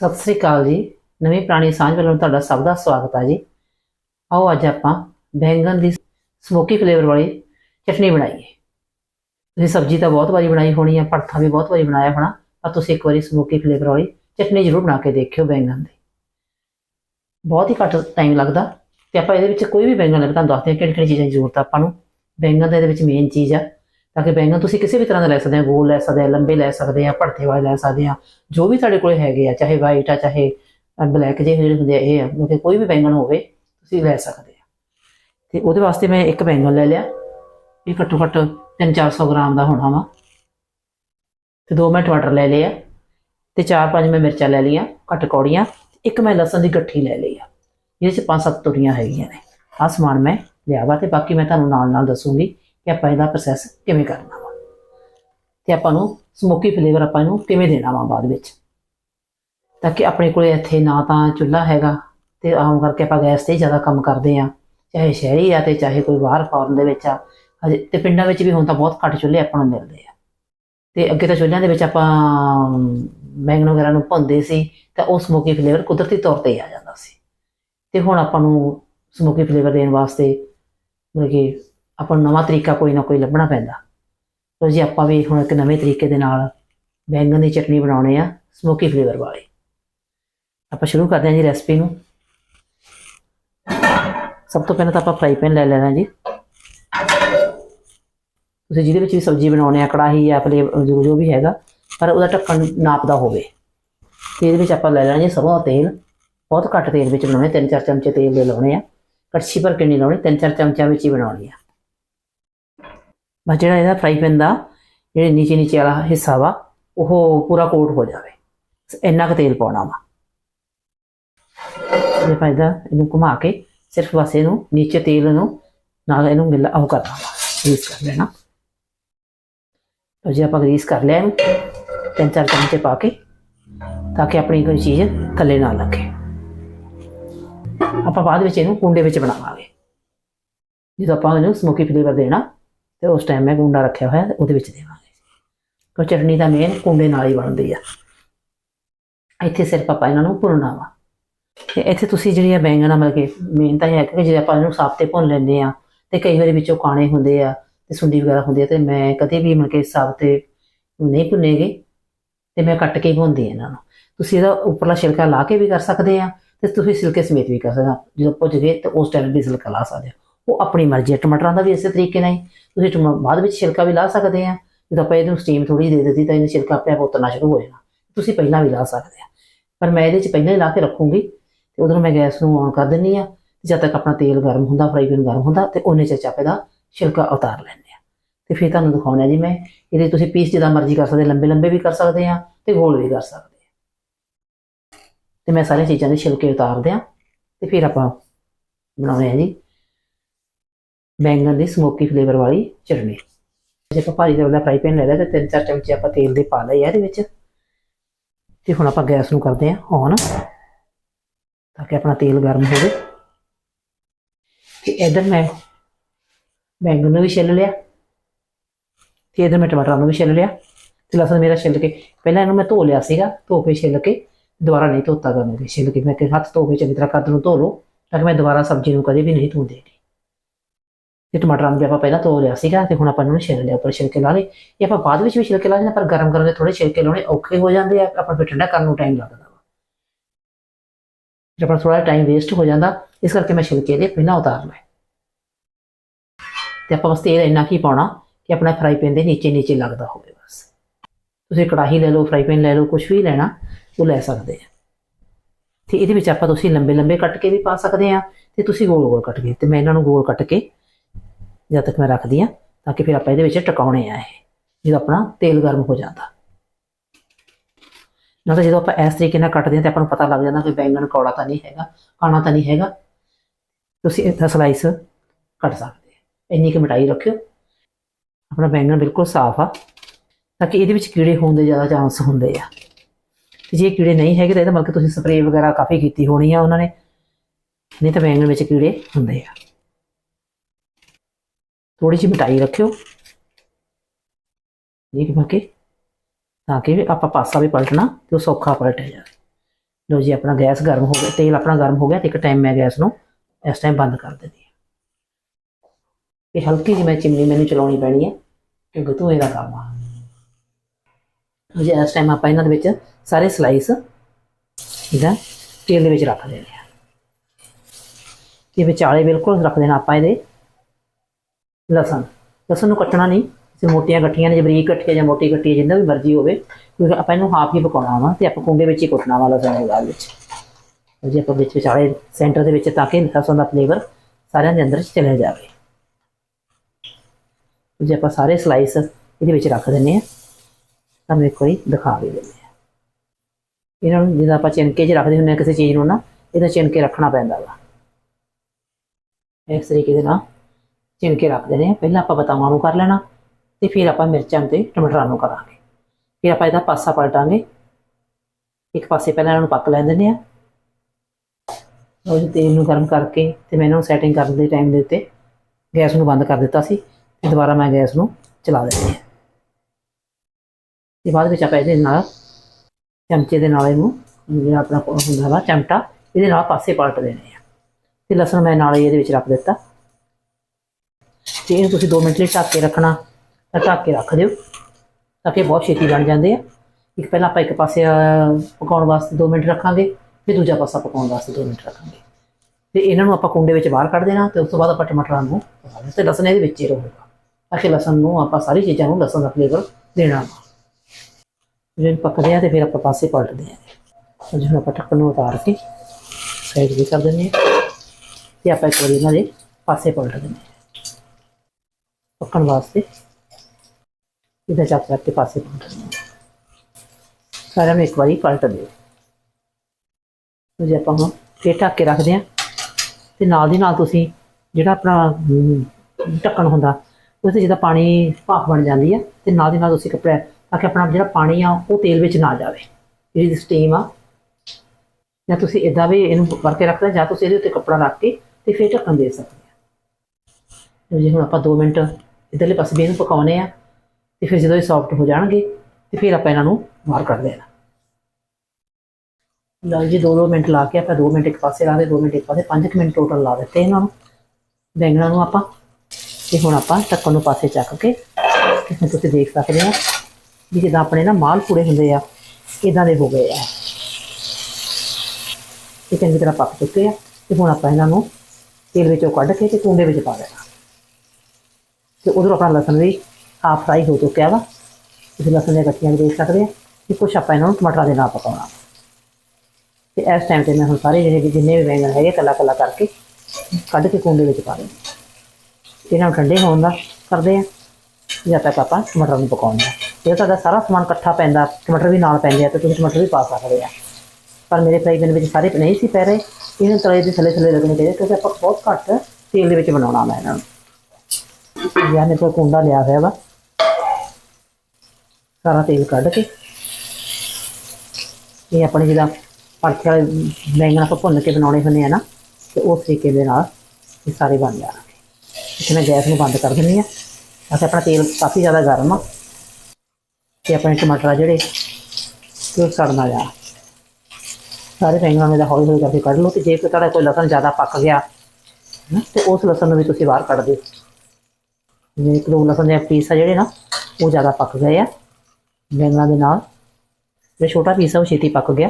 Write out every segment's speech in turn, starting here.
ਸਤਿ ਸ੍ਰੀ ਅਕਾਲ ਜੀ। ਨਵੀਂ ਪੁਰਾਣੀ ਸਾਂਝ ਵੱਲੋਂ ਤੁਹਾਡਾ ਸਭ ਦਾ ਸਵਾਗਤ ਹੈ ਜੀ। ਆਓ ਅੱਜ ਆਪਾਂ ਬੈਂਗਣ ਦੀ ਸਮੋਕੀ ਫਲੇਵਰ ਵਾਲੀ ਚਟਨੀ ਬਣਾਈਏ। ਤੁਸੀਂ ਸਬਜ਼ੀ ਤਾਂ ਬਹੁਤ ਵਾਰੀ ਬਣਾਈ ਹੋਣੀ ਹੈ ਭੜਥਾ ਵੀ ਬਹੁਤ ਵਾਰੀ ਬਣਾਇਆ ਹੋਣਾ, ਪਰ ਤੁਸੀਂ ਇੱਕ ਵਾਰੀ ਸਮੋਕੀ ਫਲੇਵਰ ਵਾਲੀ ਚਟਨੀ ਜ਼ਰੂਰ ਬਣਾ ਕੇ ਦੇਖਿਓ ਬੈਂਗਣ ਦੀ। ਬਹੁਤ ਹੀ ਘੱਟ ਟਾਈਮ ਲੱਗਦਾ ਤੇ ਆਪਾਂ ਇਹਦੇ ਵਿੱਚ ਕੋਈ ਵੀ ਬੈਂਗਣ ਲੈ ਤੁਹਾਨੂੰ ਦੱਸਦੇ ਹਾਂ ਕਿਹੜੀ ਕਿਹੜੀ ਚੀਜ਼ਾਂ ਦੀ ਜ਼ਰੂਰਤ ਆਪਾਂ ਨੂੰ। ਬੈਂਗਣ ਦਾ ਇਹਦੇ ਵਿੱਚ ਮੇਨ ਚੀਜ਼ ਆ। ਤਾਂ ਕਿ ਬੈਂਗਣ ਤੁਸੀਂ ਕਿਸੇ ਵੀ ਤਰ੍ਹਾਂ ਦਾ ਲੈ ਸਕਦੇ ਆ ਗੋਲ ਲੈ ਸਕਦੇ ਆ ਲੰਬੇ ਲੈ ਸਕਦੇ ਆ ਭੜਥੇ ਵਾਲੇ ਲੈ ਸਕਦੇ ਆ ਜੋ ਵੀ ਸਾਡੇ ਕੋਲ ਹੈਗੇ ਆ, ਚਾਹੇ ਵਾਈਟ ਆ, ਚਾਹੇ ਬਲੈਕ ਜਿਹੇ ਜਿਹੜੇ ਹੁੰਦੇ ਆ, ਇਹ ਆ, ਕਿਉਂਕਿ ਕੋਈ ਵੀ ਬੈਂਗਣ ਹੋਵੇ, ਤੁਸੀਂ ਲੈ ਸਕਦੇ ਆ ਤੇ ਉਹਦੇ ਵਾਸਤੇ ਮੈਂ ਇੱਕ ਬੈਂਗਣ ਲੈ ਲਿਆ, ਇਹ ਘੱਟੋ ਘੱਟ 3-400 ਗ੍ਰਾਮ ਦਾ ਹੋਣਾ ਵਾ। ਤੇ ਦੋ ਮੈਂ ਟਮਾਟਰ ਲੈ ਲਿਆ ਤੇ ਚਾਰ ਪੰਜ ਮੈਂ ਮਿਰਚਾਂ ਲੈ ਲਈਆਂ, ਘੱਟ ਕੌੜੀਆਂ ਇੱਕ ਮੈਂ ਲਸਣ ਦੀ ਗੱਠੀ ਲੈ ਲਈ ਆ। ਇਹਦੇ ਚ ਪੰਜ ਸੱਤ ਤੁਰੀਆਂ ਹੈਗੀਆਂ ਨੇ। ਆਹ ਸਮਾਨ ਮੈਂ ਲਿਆ ਵਾ ਤੇ ਬਾਕੀ ਮੈਂ ਤੁਹਾਨੂੰ ਨਾਲ ਨਾਲ ਦੱਸੂਗੀ। ਕਿ ਆਪਾਂ ਇਹਦਾ ਪ੍ਰੋਸੈਸ ਕਿਵੇਂ ਕਰਨਾ ਵਾ? ਤੇ ਆਪਾਂ ਨੂੰ ਸਮੋਕੀ ਫਲੇਵਰ ਆਪਾਂ ਇਹਨੂੰ ਕਿਵੇਂ ਦੇਣਾ ਵਾ ਬਾਅਦ ਵਿੱਚ? ਤਾਂ ਕਿ ਆਪਣੇ ਕੋਲੇ ਇੱਥੇ ਨਾ ਤਾਂ ਚੁੱਲ੍ਹਾ ਹੈਗਾ ਤੇ ਆਮ ਕਰਕੇ ਆਪਾਂ ਗੈਸ ਤੇ ਹੀ ਜ਼ਿਆਦਾ ਕੰਮ ਕਰਦੇ ਆ ਚਾਹੇ ਸ਼ਹਿਰੀ ਆ ਤੇ ਚਾਹੇ ਕੋਈ ਬਾਹਰ ਫਾਰਮ ਦੇ ਵਿੱਚ ਆ। ਹਜੇ ਤੇ ਪਿੰਡਾਂ ਵਿੱਚ ਵੀ ਹੁਣ ਤਾਂ ਬਹੁਤ ਘੱਟ ਚੁੱਲ੍ਹੇ ਆਪਾਂ ਨੂੰ ਮਿਲਦੇ ਆ। ਤੇ ਅੱਗੇ ਤਾਂ ਚੁੱਲ੍ਹਿਆਂ ਦੇ ਵਿੱਚ ਆਪਾਂ ਬੈਂਗਣ ਵਗੈਰਾ ਨੂੰ ਭੁੰਨਦੇ ਸੀ ਤਾਂ ਉਹ ਸਮੋਕੀ ਫਲੇਵਰ ਕੁਦਰਤੀ ਤੌਰ ਤੇ ਆ ਜਾਂਦਾ ਸੀ। ਤੇ ਹੁਣ ਆਪਾਂ ਨੂੰ ਸਮੋਕੀ ਫਲੇਵਰ ਦੇਣ ਵਾਸਤੇ ਮਤਲਬ ਕਿ ਆਪਾਂ ਨੂੰ ਨਵਾਂ ਤਰੀਕਾ ਕੋਈ ਨਾ ਕੋਈ ਲੱਭਣਾ ਪੈਂਦਾ। ਤੋ ਜੀ, ਆਪਾਂ ਵੀ ਹੁਣ ਇੱਕ ਨਵੇਂ ਤਰੀਕੇ ਦੇ ਨਾਲ ਬੈਂਗਣ ਦੀ ਚਟਨੀ ਬਣਾਉਣੇ ਆ, ਸਮੋਕੀ ਫਲੇਵਰ ਵਾਲੀ। ਆਪਾਂ ਸ਼ੁਰੂ ਕਰਦੇ ਹਾਂ ਜੀ ਰੈਸਪੀ ਨੂੰ। ਸਭ ਤੋਂ ਪਹਿਲਾਂ ਤਾਂ ਆਪਾਂ ਫਰਾਈ ਪੈਨ ਲੈ ਲੈਣਾ ਜੀ। ਤੁਸੀਂ ਜਿਹਦੇ ਵਿੱਚ ਵੀ ਸਬਜ਼ੀ ਬਣਾਉਣੇ ਆ, ਕੜਾਹੀ ਜਾਂ ਫਲੇ ਜੋ ਵੀ ਹੈਗਾ, ਪਰ ਉਹਦਾ ਢੱਕਣ ਨਾਪਦਾ ਹੋਵੇ। ਤੇ ਇਹਦੇ ਵਿੱਚ ਆਪਾਂ ਲੈ ਲੈਣਾ ਜੀ ਸਰੋਂ ਦਾ ਤੇਲ। ਬਹੁਤ ਘੱਟ ਤੇਲ ਵਿੱਚ ਬਣਾਉਣੇ ਤਿੰਨ ਚਾਰ ਚਮਚੇ ਤੇਲ ਦੇ ਲਾਉਣੇ ਆ। ਕੜਛੀ ਭਰ ਕੇ ਨਹੀਂ ਲਾਉਣੀ, ਤਿੰਨ ਚਾਰ ਚਮਚਿਆਂ ਵਿੱਚ ਹੀ ਬਣਾਉਣੀ ਆ। ਬਸ ਜਿਹੜਾ ਇਹਦਾ ਫਰਾਈ ਪੈਨ ਦਾ ਜਿਹੜੇ ਨੀਚੇ ਨੀਚੇ ਵਾਲਾ ਹਿੱਸਾ ਵਾ, ਉਹ ਪੂਰਾ ਕੋਟ ਹੋ ਜਾਵੇ। ਇੰਨਾ ਕੁ ਤੇਲ ਪਾਉਣਾ ਵਾ। ਇਹ ਫਾਇਦਾ ਇਹਨੂੰ ਘੁਮਾ ਕੇ ਸਿਰਫ ਬਸ ਇਹਨੂੰ ਨੀਚੇ ਤੇਲ ਨੂੰ ਨਾਲ ਇਹਨੂੰ ਗਿੱਲਾ ਉਹ ਕਰਨਾ ਵਾ। ਗਰੀਸ ਕਰ ਲੈਣਾ। ਤਾਂ ਜੇ, ਆਪਾਂ ਗਰੀਸ ਕਰ ਲਿਆ ਤਿੰਨ ਚਾਰ ਚਮਚੇ ਪਾ ਕੇ, ਤਾਂ ਕਿ ਆਪਣੀ ਕੋਈ ਚੀਜ਼ ਥੱਲੇ ਨਾ ਲੱਗੇ। ਆਪਾਂ ਬਾਅਦ ਵਿੱਚ ਇਹਨੂੰ ਕੁੰਡੇ ਵਿੱਚ ਬਣਾਵਾਂਗੇ। ਜਦੋਂ ਆਪਾਂ ਇਹਨੂੰ ਸਮੋਕੀ ਫਲੇਵਰ ਦੇਣਾ ਤੇ ਉਸ ਟਾਈਮ ਮੈਂ ਕੁੰਡਾ ਰੱਖਿਆ ਹੋਇਆ ਉਹਦੇ ਵਿੱਚ ਦੇਵਾਂਗੇ। ਕਿਉਂ ਚਟਨੀ ਦਾ ਮੇਨ ਕੁੰਡੇ ਨਾਲ ਹੀ ਬਣਦੀ ਆ। ਇੱਥੇ ਸਿਰਫ ਆਪਾਂ ਇਹਨਾਂ ਨੂੰ ਭੁੰਨਣਾ ਵਾ। ਤੇ ਇੱਥੇ ਤੁਸੀਂ ਜਿਹੜੀ ਆ ਬੈਂਗਣ ਮਤਲਬ ਕਿ ਮੇਨ ਤਾਂ ਇਹ ਹੈ ਕਿ ਜੇ ਆਪਾਂ ਇਹਨੂੰ ਸਾਫ਼ ਤੇ ਭੁੰਨ ਲੈਂਦੇ ਆ ਤੇ ਕਈ ਵਾਰੀ ਵਿੱਚੋਂ ਕਾਣੇ ਹੁੰਦੇ ਆ ਤੇ ਸੁੰਡੀ ਵਗੈਰਾ ਹੁੰਦੀ ਆ ਤੇ ਮੈਂ ਕਦੇ ਵੀ ਮਤਲਬ ਕਿ ਸਾਫ਼ ਤੇ ਨਹੀਂ ਭੁੰਨੇਗੇ ਤੇ ਮੈਂ ਕੱਟ ਕੇ ਹੀ ਭੁੰਨਦੀ ਇਹਨਾਂ ਨੂੰ। ਤੁਸੀਂ ਇਹਦਾ ਉੱਪਰਲਾ ਛਿਲਕਾ ਲਾ ਕੇ ਵੀ ਕਰ ਸਕਦੇ ਆ ਤੇ ਤੁਸੀਂ ਸਿਲਕੇ ਸਮੇਤ ਵੀ ਕਰ ਸਕਦੇ ਆ। ਜਦੋਂ ਭੁੱਜ ਗਏ ਤੇ ਉਸ ਟਾਈਮ ਵੀ ਸਿਲਕਾ ਲਾ ਸਕਦੇ ਹੋ ਉਹ ਆਪਣੀ ਮਰਜ਼ੀ ਹੈ। ਟਮਾਟਰਾਂ ਦਾ ਵੀ ਇਸੇ ਤਰੀਕੇ ਨਾਲ ਹੀ। ਤੁਸੀਂ ਟਮਾ- ਬਾਅਦ ਵਿੱਚ ਛਿਲਕਾ ਵੀ ਲਾ ਸਕਦੇ ਆ। ਜਦੋਂ ਆਪਾਂ ਇਹਨੂੰ ਸਟੀਮ ਥੋੜੀ ਦੇ ਦਿੱਤੀ ਤਾਂ ਇਹਨੂੰ ਛਿਲਕਾ ਆਪਣੇ ਆਪ ਉਤਰਨਾ ਸ਼ੁਰੂ ਹੋ ਜਾਣਾ। ਤੁਸੀਂ ਪਹਿਲਾਂ ਵੀ ਲਾ ਸਕਦੇ ਆ। ਪਰ ਮੈਂ ਇਹਦੇ 'ਚ ਪਹਿਲਾਂ ਹੀ ਲਾ ਕੇ ਰੱਖੂੰਗੀ। ਤੇ ਉਦੋਂ ਮੈਂ ਗੈਸ ਨੂੰ ਔਨ ਕਰ ਦਿੰਨੀ ਆ। ਜਦ ਤੱਕ ਆਪਣਾ ਤੇਲ ਗਰਮ ਹੁੰਦਾ, ਫਰਾਈ ਪੈਨ ਗਰਮ ਹੁੰਦਾ, ਤੇ ਉਹਨੇ ਚ ਚਾਪੇ ਦਾ ਛਿਲਕਾ ਉਤਾਰ ਲੈਂਦੇ ਆ। ਤੇ ਫਿਰ ਤੁਹਾਨੂੰ ਦਿਖਾਉਣਾ ਜੀ ਮੈਂ। ਇਹਦੇ ਤੁਸੀਂ ਪੀਸ ਜਿੱਦਾਂ ਮਰਜ਼ੀ ਕਰ ਸਕਦੇ ਲੰਬੇ ਲੰਬੇ ਵੀ ਕਰ ਸਕਦੇ ਆ ਤੇ ਗੋਲ ਵੀ ਕਰ ਸਕਦੇ ਆ। ਤੇ ਮੈਂ ਸਾਰੀਆਂ ਚੀਜ਼ਾਂ ਦੇ ਛਿਲਕੇ ਉਤਾਰਦੇ ਆ। ਤੇ ਫਿਰ ਆਪਾਂ ਬਣਾਉਣੇ ਆ ਜੀ। ਬੈਂਗਣ ਦੀ ਸਮੋਕੀ ਫਲੇਵਰ ਵਾਲੀ ਚਟਨੀ। ਜੇ ਆਪਾਂ ਭਾਰੀ ਦਾ ਫਰਾਈ ਪੈਨ ਲੈ ਲਿਆ ਤੇ ਤਿੰਨ ਚਾਰ ਚਮਚੇ ਆਪਾਂ ਤੇਲ ਦੇ ਪਾ ਲਏ ਇਹਦੇ ਵਿੱਚ, ਤੇ ਹੁਣ ਆਪਾਂ ਗੈਸ ਨੂੰ ਕਰਦੇ ਹਾਂ ਔਨ ਤਾਂ ਕਿ ਆਪਣਾ ਤੇਲ ਗਰਮ ਹੋਵੇ। ਤੇ ਇਧਰ ਮੈਂ ਬੈਂਗਣ ਨੂੰ ਵੀ ਛਿੱਲ ਲਿਆ, ਤੇ ਇਧਰ ਮੈਂ ਟਮਾਟਰਾਂ ਨੂੰ ਵੀ ਛਿੱਲ ਲਿਆ। ਤੇ ਲਸਣ ਮੇਰਾ ਛਿੱਲ ਕੇ, ਪਹਿਲਾਂ ਇਹਨੂੰ ਮੈਂ ਧੋ ਲਿਆ ਸੀਗਾ, ਧੋ ਕੇ ਛਿੱਲ ਕੇ ਦੁਬਾਰਾ ਨਹੀਂ ਧੋਤਾ ਗਾ ਮੇਰੇ ਛਿੱਲ ਕੇ ਮੈਂ ਕਿ ਹੱਥ ਧੋ ਕੇ ਚੰਗੀ ਤਰ੍ਹਾਂ ਕੱਦ ਨੂੰ ਧੋ ਲਓ, ਤਾਂ ਕਿ ਮੈਂ ਦੁਬਾਰਾ ਸਬਜ਼ੀ ਨੂੰ ਕਦੇ ਵੀ ਨਹੀਂ ਧੋਂਦੀ। ਤੇ ਟਮਾਟਰਾਂ ਨੂੰ ਵੀ ਆਪਾਂ ਪਹਿਲਾਂ ਧੋ ਲਿਆ ਸੀਗਾ ਤੇ ਹੁਣ ਆਪਾਂ ਇਹਨੂੰ ਛਿੱਲ ਲਿਆ ਉੱਪਰ ਛਿਲਕੇ ਲਾ ਲਏ। ਇਹ ਆਪਾਂ ਬਾਅਦ ਵਿੱਚ ਵੀ ਛਿਲਕੇ ਲਾ ਲੈਂਦੇ ਪਰ ਗਰਮ ਗਰਮ ਦੇ ਥੋੜੇ ਛਿਲਕੇ ਲਾਉਣੇ ਔਖੇ ਹੋ ਜਾਂਦੇ ਆ, ਆਪਾਂ ਫਿਰ ਠੰਡਾ ਕਰਨ ਨੂੰ ਟਾਈਮ ਲੱਗਦਾ ਵਾ। ਜੇ ਆਪਣਾ ਥੋੜਾ ਟਾਈਮ ਵੇਸਟ ਹੋ ਜਾਂਦਾ, ਇਸ ਕਰਕੇ ਮੈਂ ਛਿਲਕੇ ਦੇ ਪਹਿਲਾਂ ਉਤਾਰ ਲਏ। ਤੇ ਆਪਾਂ ਬਸ ਤੇਲ ਇੰਨਾ ਕੀ ਪਾਉਣਾ ਕਿ ਆਪਣਾ ਫਰਾਈ ਪੈਨ ਦੇ ਨੀਚੇ ਨੀਚੇ ਲੱਗਦਾ ਹੋਵੇ ਬਸ। ਤੁਸੀਂ ਕੜਾਹੀ ਲੈ ਲਓ ਫਰਾਈ ਪੈਨ ਲੈ ਲਓ ਕੁਝ ਵੀ ਲੈਣਾ, ਉਹ ਲੈ ਸਕਦੇ ਆ। ਤੇ ਇਹਦੇ ਵਿੱਚ ਆਪਾਂ ਤੁਸੀਂ ਲੰਬੇ ਲੰਬੇ ਕੱਟ ਕੇ ਵੀ ਪਾ ਸਕਦੇ ਆ ਤੇ ਤੁਸੀਂ ਗੋਲ ਗੋਲ ਕੱਟ ਕੇ, ਤੇ ਮੈਂ ਇਹਨਾਂ ਨੂੰ ਗੋਲ ਕੱਟ ਕੇ ਜਦ ਤੱਕ ਮੈਂ ਰੱਖਦੀ ਆ ਤਾਂ ਕਿ ਫਿਰ ਆਪਾਂ ਇਹਦੇ ਵਿੱਚ ਟਿਕਾਉਣੇ ਆ ਇਹ, ਜਦੋਂ ਆਪਣਾ ਤੇਲ ਗਰਮ ਹੋ ਜਾਂਦਾ। ਨਾ ਤਾਂ ਜਦੋਂ ਆਪਾਂ ਇਸ ਤਰੀਕੇ ਨਾਲ ਕੱਟਦੇ ਹਾਂ ਤੇ ਆਪਾਂ ਨੂੰ ਪਤਾ ਲੱਗ ਜਾਂਦਾ ਕਿ ਬੈਂਗਣ ਕੌੜਾ ਤਾਂ ਨਹੀਂ ਹੈਗਾ ਖਾਣਾ ਤਾਂ ਨਹੀਂ ਹੈਗਾ, ਤੁਸੀਂ ਇਹਦਾ ਸਲਾਈਸ ਕੱਟ ਸਕਦੇ ਹੋ। ਇੰਨੀ ਕਿ ਮਿਟਾਈ ਰੱਖਿਓ। ਆਪਣਾ ਬੈਂਗਣ ਬਿਲਕੁਲ ਸਾਫ਼ ਆ, ਤਾਂ ਕਿ ਇਹਦੇ ਵਿੱਚ ਕੀੜੇ ਹੋਣ ਦੇ ਜ਼ਿਆਦਾ ਚਾਂਸ ਹੁੰਦੇ ਆ। ਤੇ ਜੇ ਕੀੜੇ ਨਹੀਂ ਹੈਗੇ ਤਾਂ ਇਹਦਾ ਮਤਲਬ ਕਿ ਤੁਸੀਂ ਸਪਰੇਅ ਵਗੈਰਾ ਕਾਫੀ ਕੀਤੀ ਹੋਣੀ ਆ ਉਹਨਾਂ ਨੇ, ਨਹੀਂ ਤਾਂ ਬੈਂਗਣ ਵਿੱਚ ਕੀੜੇ ਹੁੰਦੇ ਆ। ਥੋੜੀ ਜਿਹੀ ਮਿਟਾਈ ਰੱਖਿਓ। ਇਹ ਕਿ ਬਾਕੀ ਤਾਂ ਕਿ ਆਪਾਂ ਪਾਸਾ ਵੀ ਪਲਟਣਾ ਤੇ ਉਹ ਸੌਖਾ ਪਲਟਿਆ ਜਾਵੇ। ਲਓ ਜੀ, ਆਪਣਾ ਗੈਸ ਗਰਮ ਹੋ ਗਿਆ। ਤੇਲ ਆਪਣਾ ਗਰਮ ਹੋ ਗਿਆ ਤੇ ਇੱਕ ਟਾਈਮ ਮੈਂ ਗੈਸ ਨੂੰ ਇਸ ਟਾਈਮ ਬੰਦ ਕਰ ਦਿੰਦੀ ਹਾਂ। ਤੇ ਹਲਕੀ ਜਿਹੀ ਮੈਂ ਚਿਮਨੀ ਮੈਨੂੰ ਚਲਾਉਣੀ ਪੈਣੀ ਹੈ ਕਿਉਂਕਿ ਧੂਏ ਦਾ ਕੰਮ ਆ। ਲਓ ਇਸ ਟਾਈਮ ਆਪਾਂ ਇਹਨਾਂ ਦੇ ਵਿੱਚ ਸਾਰੇ ਸਲਾਈਸ ਇਹਦਾ ਤੇਲ ਦੇ ਵਿੱਚ ਰੱਖ ਦੇਣੇ ਆ ਤੇ ਵਿਚਾਲੇ ਬਿਲਕੁਲ ਰੱਖ ਦੇਣਾ ਆਪਾਂ ਇਹਦੇ। ਲਸਣ। ਲਸਣ ਨੂੰ ਕੱਟਣਾ ਨਹੀਂ। ਜੇ ਮੋਟੀਆਂ ਗੱਠੀਆਂ ਨੇ, ਜੇ ਬਰੀਕ ਕੱਟੀਆਂ ਜਾਂ ਮੋਟੀ ਕੱਟੀ ਜਿੰਨਾ ਵੀ ਮਰਜ਼ੀ ਹੋਵੇ, ਕਿਉਂਕਿ ਆਪਾਂ ਇਹਨੂੰ ਹਾਫ ਹੀ ਪਕਾਉਣਾ ਵਾ ਤੇ ਆਪਾਂ ਕੁੰਡੇ ਵਿੱਚ ਹੀ ਕੁੱਟਣਾ ਵਾ ਲਸਣ ਦੇ ਬਾਅਦ ਵਿੱਚ। ਜੇ, ਆਪਾਂ ਵਿੱਚ ਵਿਚਾਲੇ ਸੈਂਟਰ ਦੇ ਵਿੱਚ ਤਾਂ ਕਿ ਲਸਣ ਦਾ ਫਲੇਵਰ ਸਾਰਿਆਂ ਦੇ ਅੰਦਰ ਚਲੇ ਜਾਵੇ। ਜੇ, ਆਪਾਂ ਸਾਰੇ ਸਲਾਈਸ ਇਹਦੇ ਵਿੱਚ ਰੱਖ ਦਿੰਨੇ ਆ ਤੁਹਾਨੂੰ ਇੱਕ ਵਾਰੀ ਦਿਖਾ ਵੀ ਦਿੰਦੇ ਆ ਇਹਨਾਂ ਨੂੰ ਜਦੋਂ ਆਪਾਂ ਚਿਣਕੇ 'ਚ ਰੱਖਦੇ ਹੁੰਦੇ ਆ ਕਿਸੇ ਚੀਜ਼ ਨੂੰ ਨਾ, ਇਹਦਾ ਚਿਣਕੇ ਰੱਖਣਾ ਪੈਂਦਾ ਵਾ। ਇਸ ਤਰੀਕੇ ਦੇ ਨਾਲ ਚਿਣ ਕੇ ਰੱਖ ਦੇਣੇ ਆ। ਪਹਿਲਾਂ ਆਪਾਂ ਬਤਾਵਾਂ ਨੂੰ ਕਰ ਲੈਣਾ ਤੇ ਫਿਰ ਆਪਾਂ ਮਿਰਚਾਂ ਤੇ ਟਮਾਟਰਾਂ ਨੂੰ ਕਰਾਂਗੇ। ਫਿਰ ਆਪਾਂ ਇਹਦਾ ਪਾਸਾ ਪਲਟਾਂਗੇ। ਇੱਕ ਪਾਸੇ ਪਹਿਲਾਂ ਇਹਨਾਂ ਨੂੰ ਪੱਕ ਲੈਣ ਦਿੰਦੇ ਆ। ਉਹ ਤੇਲ ਨੂੰ ਗਰਮ ਕਰਕੇ ਤੇ ਮੈਂ ਇਹਨਾਂ ਨੂੰ ਸੈਟਿੰਗ ਕਰਨ ਦੇ ਟਾਈਮ ਦੇ ਉੱਤੇ ਗੈਸ ਨੂੰ ਬੰਦ ਕਰ ਦਿੱਤਾ ਸੀ ਤੇ ਦੁਬਾਰਾ ਮੈਂ ਗੈਸ ਨੂੰ ਚਲਾ ਦਿੰਦੀ ਹਾਂ। ਤੇ ਬਾਅਦ ਵਿੱਚ ਆਪਾਂ ਇਹਦੇ ਨਾਲ ਚਮਚੇ ਦੇ ਨਾਲ ਇਹਨੂੰ ਜਿਹੜਾ ਆਪਣਾ ਹੁੰਦਾ ਵਾ, ਚਮਟਾ, ਇਹਦੇ ਨਾਲ ਪਾਸੇ ਪਲਟ ਦੇਣੇ ਆ। ਤੇ ਲਸਣ ਮੈਂ ਨਾਲ ਇਹਦੇ ਵਿੱਚ ਰੱਖ ਦਿੱਤਾ। ਤੇ ਇਹਨੂੰ ਤੁਸੀਂ 2 ਮਿੰਟ ਲਈ ਢੱਕ ਕੇ ਰੱਖਣਾ, ਤਾਂ ਢੱਕ ਕੇ ਰੱਖ ਦਿਓ, ਤਾਂ ਕਿ ਬਹੁਤ ਛੇਤੀ ਬਣ ਜਾਂਦੇ ਆ। ਇੱਕ ਪਹਿਲਾਂ ਆਪਾਂ ਇੱਕ ਪਾਸੇ ਪਕਾਉਣ ਵਾਸਤੇ 2 ਮਿੰਟ ਰੱਖਾਂਗੇ, ਫਿਰ ਦੂਜਾ ਪਾਸਾ ਪਕਾਉਣ ਵਾਸਤੇ 2 ਮਿੰਟ ਰੱਖਾਂਗੇ। ਤੇ ਇਹਨਾਂ ਨੂੰ ਆਪਾਂ ਕੁੰਡੇ ਵਿੱਚ ਬਾਹਰ ਕੱਢ ਦੇਣਾ, ਤੇ ਉਸ ਤੋਂ ਬਾਅਦ ਆਪਾਂ ਟਮਾਟਰਾਂ ਨੂੰ ਪਾ ਦੇਣਾ ਤੇ ਲਸਣ ਇਹਦੇ ਵਿੱਚ ਹੀ ਰਹੂਗਾ। ਤਾਂ ਲਸਣ ਨੂੰ ਆਪਾਂ ਸਾਰੀ ਚੀਜ਼ਾਂ ਨੂੰ ਲਸਣ ਦਾ ਫਲੇਵਰ ਦੇਣਾ ਵਾ। ਜਦੋਂ ਪੱਕਦੇ ਆ, ਤੇ ਫਿਰ ਆਪਾਂ ਪਾਸੇ ਪਲਟਦੇ ਆ। ਤੇ ਜਦੋਂ ਆਪਾਂ ਢੱਕਣ ਨੂੰ ਉਤਾਰ ਕੇ ਸਾਈਡ ਵੀ ਕਰ ਦਿੰਦੇ ਆ, ਤੇ ਆਪਾਂ ਇੱਕ ਵਾਰੀ ਇਹਨਾਂ ਦੇ ਪਾਸੇ ਪਲਟ ਦਿੰਦੇ ਹਾਂ ਪੱਕਣ ਵਾਸਤੇ ਇਹਦਾ ਚੱਕ ਚੱਕ ਕੇ ਪਾਸੇ ਪਲਟ ਦਿੰਦੇ ਸਾਰਿਆਂ ਨੂੰ ਇੱਕ ਵਾਰੀ ਪਲਟ ਦਿਓ। ਜੇ ਆਪਾਂ ਹੁਣ ਫੇਰ ਢੱਕ ਕੇ ਰੱਖਦੇ ਹਾਂ ਤੇ ਨਾਲ ਦੀ ਨਾਲ ਤੁਸੀਂ ਜਿਹੜਾ ਆਪਣਾ ਢੱਕਣ ਹੁੰਦਾ, ਉਹਦੇ ਤੇ ਜਿਹਦਾ ਪਾਣੀ ਭਾਫ ਬਣ ਜਾਂਦੀ ਹੈ ਤੇ ਨਾਲ ਦੀ ਨਾਲ ਤੁਸੀਂ ਕੱਪੜਾ, ਤਾਂ ਕਿ ਆਪਣਾ ਜਿਹੜਾ ਪਾਣੀ ਆ, ਉਹ ਤੇਲ ਵਿੱਚ ਨਾ ਜਾਵੇ। ਜਿਹੜੀ ਸਟੀਮ ਆ, ਜਾਂ ਤੁਸੀਂ ਇਦਾਂ ਵੀ ਇਹਨੂੰ ਵਰ ਕੇ ਰੱਖਦੇ ਜਾਂ ਤੁਸੀਂ ਇਹਦੇ ਉੱਤੇ ਕੱਪੜਾ ਰੱਖ ਕੇ ਤੇ ਫਿਰ ਢੱਕਣ ਦੇ ਸਕਦੇ ਆ। ਜੇ, ਹੁਣ ਆਪਾਂ 2 ਮਿੰਟ ਇਧਰਲੇ ਪਾਸੇ ਵੀ ਇਹਨੂੰ ਪਕਾਉਨੇ ਆ, ਤੇ ਫਿਰ ਜਦੋਂ ਇਹ ਸੌਫਟ ਹੋ ਜਾਣਗੇ, ਤੇ ਫਿਰ ਆਪਾਂ ਇਹਨਾਂ ਨੂੰ ਬਾਹਰ ਕੱਢ ਦੇਣਾ। ਲਓ ਜੀ 2-2 ਮਿੰਟ ਲਾ ਕੇ ਆਪਾਂ 2 ਮਿੰਟ ਇੱਕ ਪਾਸੇ ਲਾ ਦੇ 2 ਮਿੰਟ ਇੱਕ ਪਾਸੇ 5 ਮਿੰਟ ਟੋਟਲ ਲਾ ਦਿੱਤੇ ਇਹਨਾਂ ਨੂੰ। ਬੈਂਗਣਾ ਨੂੰ ਆਪਾਂ, ਤੇ ਹੁਣ ਆਪਾਂ ਢੱਕਣ ਨੂੰ ਪਾਸੇ ਚੱਕ ਕੇ, ਤੇ ਤੁਸੀਂ ਦੇਖ ਸਕਦੇ ਹੋ ਵੀ ਜਿੱਦਾਂ ਆਪਣੇ ਨਾ ਮਾਲ ਪੂੜੇ ਹੁੰਦੇ ਆ ਇਦਾਂ ਦੇ ਹੋ ਗਏ ਆ। ਇਹ ਚੰਗੀ ਤਰ੍ਹਾਂ ਪੱਕ ਚੁੱਕੇ ਆ, ਤੇ ਹੁਣ ਆਪਾਂ ਇਹਨਾਂ ਨੂੰ ਤੇਲ ਵਿੱਚੋਂ ਕੱਢ ਕੇ ਤੇ ਕੁੰਡੇ ਵਿੱਚ ਪਾ ਦੇਣਾ। ਤੇ ਉਧਰੋਂ ਆਪਣਾ ਲਸਣ ਵੀ ਹਾਫ ਫਰਾਈ ਹੋ ਚੁੱਕਿਆ ਵਾ। ਤੁਸੀਂ ਲਸਣ ਦੀਆਂ ਗੱਠੀਆਂ ਵੀ ਦੇਖ ਸਕਦੇ ਆ। ਕਿ ਕੁਛ ਆਪਾਂ ਇਹਨਾਂ ਨੂੰ ਟਮਾਟਰਾਂ ਦੇ ਨਾਲ ਪਕਾਉਣਾ। ਤੇ ਇਸ ਟਾਈਮ ਤੇ ਮੈਂ ਹੁਣ ਸਾਰੇ ਜਿਹੜੇ ਜਿੰਨੇ ਵੀ ਬੈਂਗਣ ਹੈਗੇ ਕੱਲਾ ਕੱਲਾ ਕਰਕੇ ਕੱਢ ਕੇ ਕੁੰਡੇ ਵਿੱਚ ਪਾ ਦੇਣਾ ਇਹਨਾਂ ਨੂੰ ਠੰਡੇ ਹੋਣ ਦਾ ਕਰਦੇ ਆ ਜਦ ਤੱਕ ਆਪਾਂ ਟਮਾਟਰ ਨੂੰ ਪਕਾਉਂਦੇ ਪਕਾਉਣਾ ਜੇ ਤੁਹਾਡਾ ਸਾਰਾ ਸਮਾਨ ਇਕੱਠਾ ਪੈਂਦਾ, ਟਮਾਟਰ ਵੀ ਨਾਲ ਪੈਂਦੇ ਆ, ਤੇ ਤੁਸੀਂ ਟਮਾਟਰ ਵੀ ਪਾ ਸਕਦੇ ਆ। ਪਰ ਮੇਰੇ ਫਰਾਈ ਪੈਨ ਵਿੱਚ ਸਾਰੇ ਨਹੀਂ ਸੀ ਪੈ ਰਹੇ। ਇਹਨਾਂ ਤਲੇ ਦੇ ਥੱਲੇ ਥੱਲੇ ਲੱਗਣੇ ਚਾਹੀਦੇ ਕਿਉਂਕਿ ਆਪਾਂ ਬਹੁਤ ਘੱਟ ਤੇਲ ਦੇ ਵਿੱਚ ਬਣਾਉਣਾ ਮੈਂ ਇਹਨਾਂ ਨੂੰ। ਯਾਨੀ ਕੋਈ ਕੁੰਡਾ ਲਿਆ ਹੋਇਆ ਵਾ। ਸਾਰਾ ਤੇਲ ਕੱਢ ਕੇ। ਇਹ ਆਪਣੇ ਜਿਹੜਾ ਪਰਥੇ ਵਾਲੇ ਬੈਂਗਣ ਆਪਾਂ ਭੁੰਨ ਕੇ ਬਣਾਉਣੇ ਹੁੰਦੇ ਆ ਨਾ, ਤੇ ਉਸ ਤਰੀਕੇ ਦੇ ਨਾਲ ਇਹ ਸਾਰੇ ਬਣ ਜਾਣਗੇ। ਇੱਥੇ ਮੈਂ ਗੈਸ ਨੂੰ ਬੰਦ ਕਰ ਦਿੰਦੀ ਆ ਅਸੀਂ ਆਪਣਾ ਤੇਲ ਕਾਫੀ ਜ਼ਿਆਦਾ ਗਰਮ ਆ। ਤੇ ਆਪਣੇ ਟਮਾਟਰ ਆ ਜਿਹੜੇ ਤੇ ਉਹ ਸੜਨਾ ਜਾ ਸਾਰੇ ਬੈਂਗਣਾਂ ਨੂੰ ਦਾ ਹੌਲੀ ਹੌਲੀ ਕਰਕੇ ਕੱਢ ਲਓ, ਤੇ ਜੇ ਤੁਹਾਡਾ ਕੋਈ ਲਸਣ ਜ਼ਿਆਦਾ ਪੱਕ ਗਿਆ ਨਾ ਤੇ ਉਸ ਲਸਣ ਨੂੰ ਵੀ ਤੁਸੀਂ ਬਾਹਰ ਕੱਢ ਦਿਓ। ਜਿਵੇਂ ਇੱਕ ਦੋ ਲਸਣ ਦੇ ਪੀਸ ਆ ਜਿਹੜੇ ਨਾ, ਉਹ ਜ਼ਿਆਦਾ ਪੱਕ ਗਏ ਆ, ਬੈਂਗਣਾਂ ਦੇ ਨਾਲ। ਜਿਹੜਾ ਛੋਟਾ ਪੀਸ ਆ, ਉਹ ਛੇਤੀ ਪੱਕ ਗਿਆ।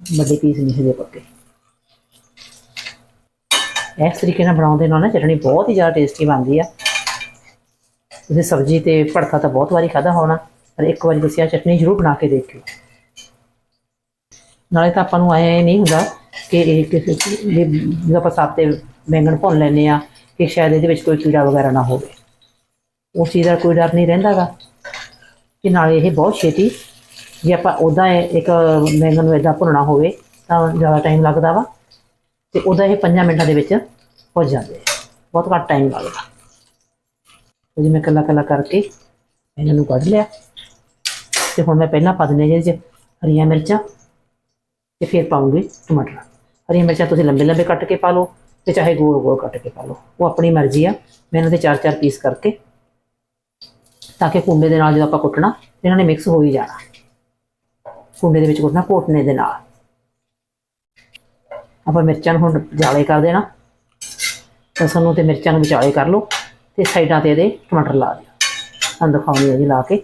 ਵੱਡੇ ਪੀਸ ਨਹੀਂ ਹਜੇ ਪੱਕੇ। ਇਸ ਤਰੀਕੇ ਨਾਲ ਬਣਾਉਣ ਦੇ ਨਾਲ ਨਾ ਚਟਣੀ ਬਹੁਤ ਹੀ ਜ਼ਿਆਦਾ ਟੇਸਟੀ ਬਣਦੀ ਆ। ਤੁਸੀਂ ਸਬਜ਼ੀ ਤੇ ਭੜਕਾ ਤਾਂ ਬਹੁਤ ਵਾਰੀ ਖਾਦਾ ਹੋਣਾ, ਪਰ ਇੱਕ ਵਾਰੀ ਤੁਸੀਂ ਆ ਚਟਣੀ ਜ਼ਰੂਰ ਬਣਾ ਕੇ ਦੇਖਿਓ। ਨਾਲੇ ਤਾਂ ਆਪਾਂ ਨੂੰ ਆਏ ਨਹੀਂ ਹੁੰਦਾ ਕਿ ਇਹ ਕਿਸੇ ਜੇ ਜਦੋਂ ਆਪਾਂ ਸਾਤੇ ਬੈਂਗਣ ਭੁੰਨ ਲੈਨੇ ਆ ਕਿ ਸ਼ਾਇਦ ਇਹਦੇ ਵਿੱਚ ਕੋਈ ਕੀੜਾ ਵਗੈਰਾ ਨਾ ਹੋਵੇ। ਉਸ ਚੀਜ਼ ਦਾ ਕੋਈ ਡਰ ਨਹੀਂ ਰਹਿੰਦਾਗਾ। ਕਿ ਨਾਲੇ ਇਹ ਬਹੁਤ ਛੇਤੀ ਜੇ ਆਪਾਂ ਉਦਾਂ ਇੱਕ ਬੈਂਗਣ ਨੂੰ ਇਦਾਂ ਭੁੰਨਣਾ ਹੋਵੇ, ਤਾਂ ਜ਼ਿਆਦਾ ਟਾਈਮ ਲੱਗਦਾ ਵਾ। ਤੇ ਉਦਾਂ ਇਹ 5 ਮਿੰਟਾਂ ਦੇ ਵਿੱਚ ਹੋ ਜਾਂਦੇ ਬਹੁਤ ਘੱਟ ਟਾਈਮ ਲੱਗਦਾ। ਤੇ ਜਿਵੇਂ ਕੱਲਾ ਕੱਲਾ ਕਰਕੇ ਇਹਨਾਂ ਨੂੰ ਕੱਢ ਲਿਆ। ਤੇ ਹੁਣ ਮੈਂ ਪਹਿਲਾਂ ਪਾ ਦਿੰਦੀ ਹਾਂ ਜਿਹਦੇ 'ਚ ਹਰੀਆਂ ਮਿਰਚਾਂ ਤੇ ਫਿਰ ਪਾਉਂਗੀ ਟਮਾਟਰ। ਹਰੀਆਂ ਮਿਰਚਾਂ ਤੁਸੀਂ ਲੰਬੇ ਲੰਬੇ ਕੱਟ ਕੇ ਪਾ ਲਓ। ਤੇ ਚਾਹੇ ਗੋਲ ਗੋਲ ਕੱਟ ਕੇ ਪਾ ਲਓ। ਉਹ ਆਪਣੀ ਮਰਜ਼ੀ ਆ। ਮੈਂ ਇਹਨਾਂ ਦੇ ਚਾਰ ਚਾਰ ਪੀਸ ਕਰਕੇ ਤਾਂ ਕਿ ਕੁੰਡੇ ਦੇ ਨਾਲ ਜਦੋਂ ਆਪਾਂ ਕੁੱਟਣਾ, ਇਹਨਾਂ ਨੇ ਮਿਕਸ ਹੋ ਹੀ ਜਾਣਾ। ਕੁੰਡੇ ਦੇ ਵਿੱਚ ਕੁੱਟਣਾ ਘੋਟਣੇ ਦੇ ਨਾਲ। ਆਪਾਂ ਮਿਰਚਾਂ ਨੂੰ ਹੁਣ ਜਾਲੇ ਕਰ ਦੇਣਾ। ਲਸਣ ਨੂੰ ਤੇ ਮਿਰਚਾਂ ਨੂੰ ਵਿਚਾਲੇ ਕਰ ਲਓ ਤੇ ਸਾਈਡਾਂ ਤੇ ਇਹਦੇ ਟਮਾਟਰ ਲਾ ਦਿਓ। ਤੁਹਾਨੂੰ ਦਿਖਾਉਣੀ ਹੈ ਜੀ ਲਾ ਕੇ।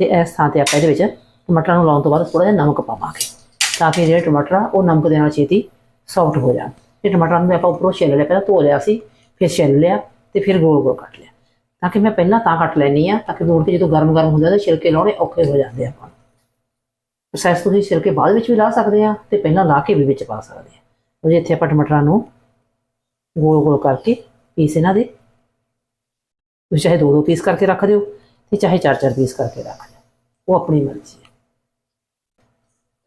ਤੇ ਇਸ ਥਾਂ ਤੇ ਆਪਾਂ ਇਹਦੇ ਵਿੱਚ ਟਮਾਟਰਾਂ ਨੂੰ ਲਾਉਣ ਤੋਂ ਬਾਅਦ ਥੋੜਾ ਜਿਹਾ ਨਮਕ ਪਾਵਾਂਗੇ। ਤਾਂ ਕਿ ਜਿਹੜੇ ਟਮਾਟਰ ਆ, ਉਹ ਨਮਕ ਦੇ ਨਾਲ ਛੇਤੀ ਸੌਫਟ ਹੋ ਜਾਣ ਤੇ ਟਮਾਟਰਾਂ ਨੂੰ ਆਪਾਂ ਉੱਪਰੋਂ ਛਿੱਲ ਲਿਆ, ਪਹਿਲਾਂ ਧੋ ਲਿਆ ਸੀ, ਫਿਰ ਛਿੱਲ ਲਿਆ ਤੇ ਫਿਰ ਗੋਲ ਗੋਲ ਕੱਟ ਲਿਆ। ਤਾਂ ਕਿ ਮੈਂ ਪਹਿਲਾਂ ਤਾਂ ਕੱਟ ਲੈਣੀ ਆ ਤਾਂ ਕਿ ਮੋੜ ਕੇ ਜਦੋਂ ਗਰਮ ਗਰਮ ਹੁੰਦਾ ਤਾਂ ਛਿਲਕੇ ਲਾਉਣੇ ਔਖੇ ਹੋ ਜਾਂਦੇ ਆ ਆਪਾਂ। ਪ੍ਰੋਸੈਸ ਤੁਸੀਂ ਛਿਲਕੇ ਬਾਅਦ ਵਿੱਚ ਵੀ ਲਾ ਸਕਦੇ ਆ ਤੇ ਪਹਿਲਾਂ ਲਾ ਕੇ ਵੀ ਵਿੱਚ ਪਾ ਸਕਦੇ ਆ ਉਹ ਇੱਥੇ ਆਪਾਂ ਟਮਾਟਰਾਂ ਨੂੰ ਗੋਲ ਗੋਲ ਕਰਕੇ ਪੀਸ ਇਹਨਾਂ ਦੇ। ਤੁਸੀਂ ਚਾਹੇ ਦੋ ਦੋ ਪੀਸ ਕਰਕੇ ਰੱਖ ਦਿਓ ਤੇ ਚਾਹੇ ਚਾਰ ਚਾਰ ਪੀਸ ਕਰਕੇ ਰੱਖ ਦਿਓ। ਉਹ ਆਪਣੀ ਮਰਜ਼ੀ ਹੈ।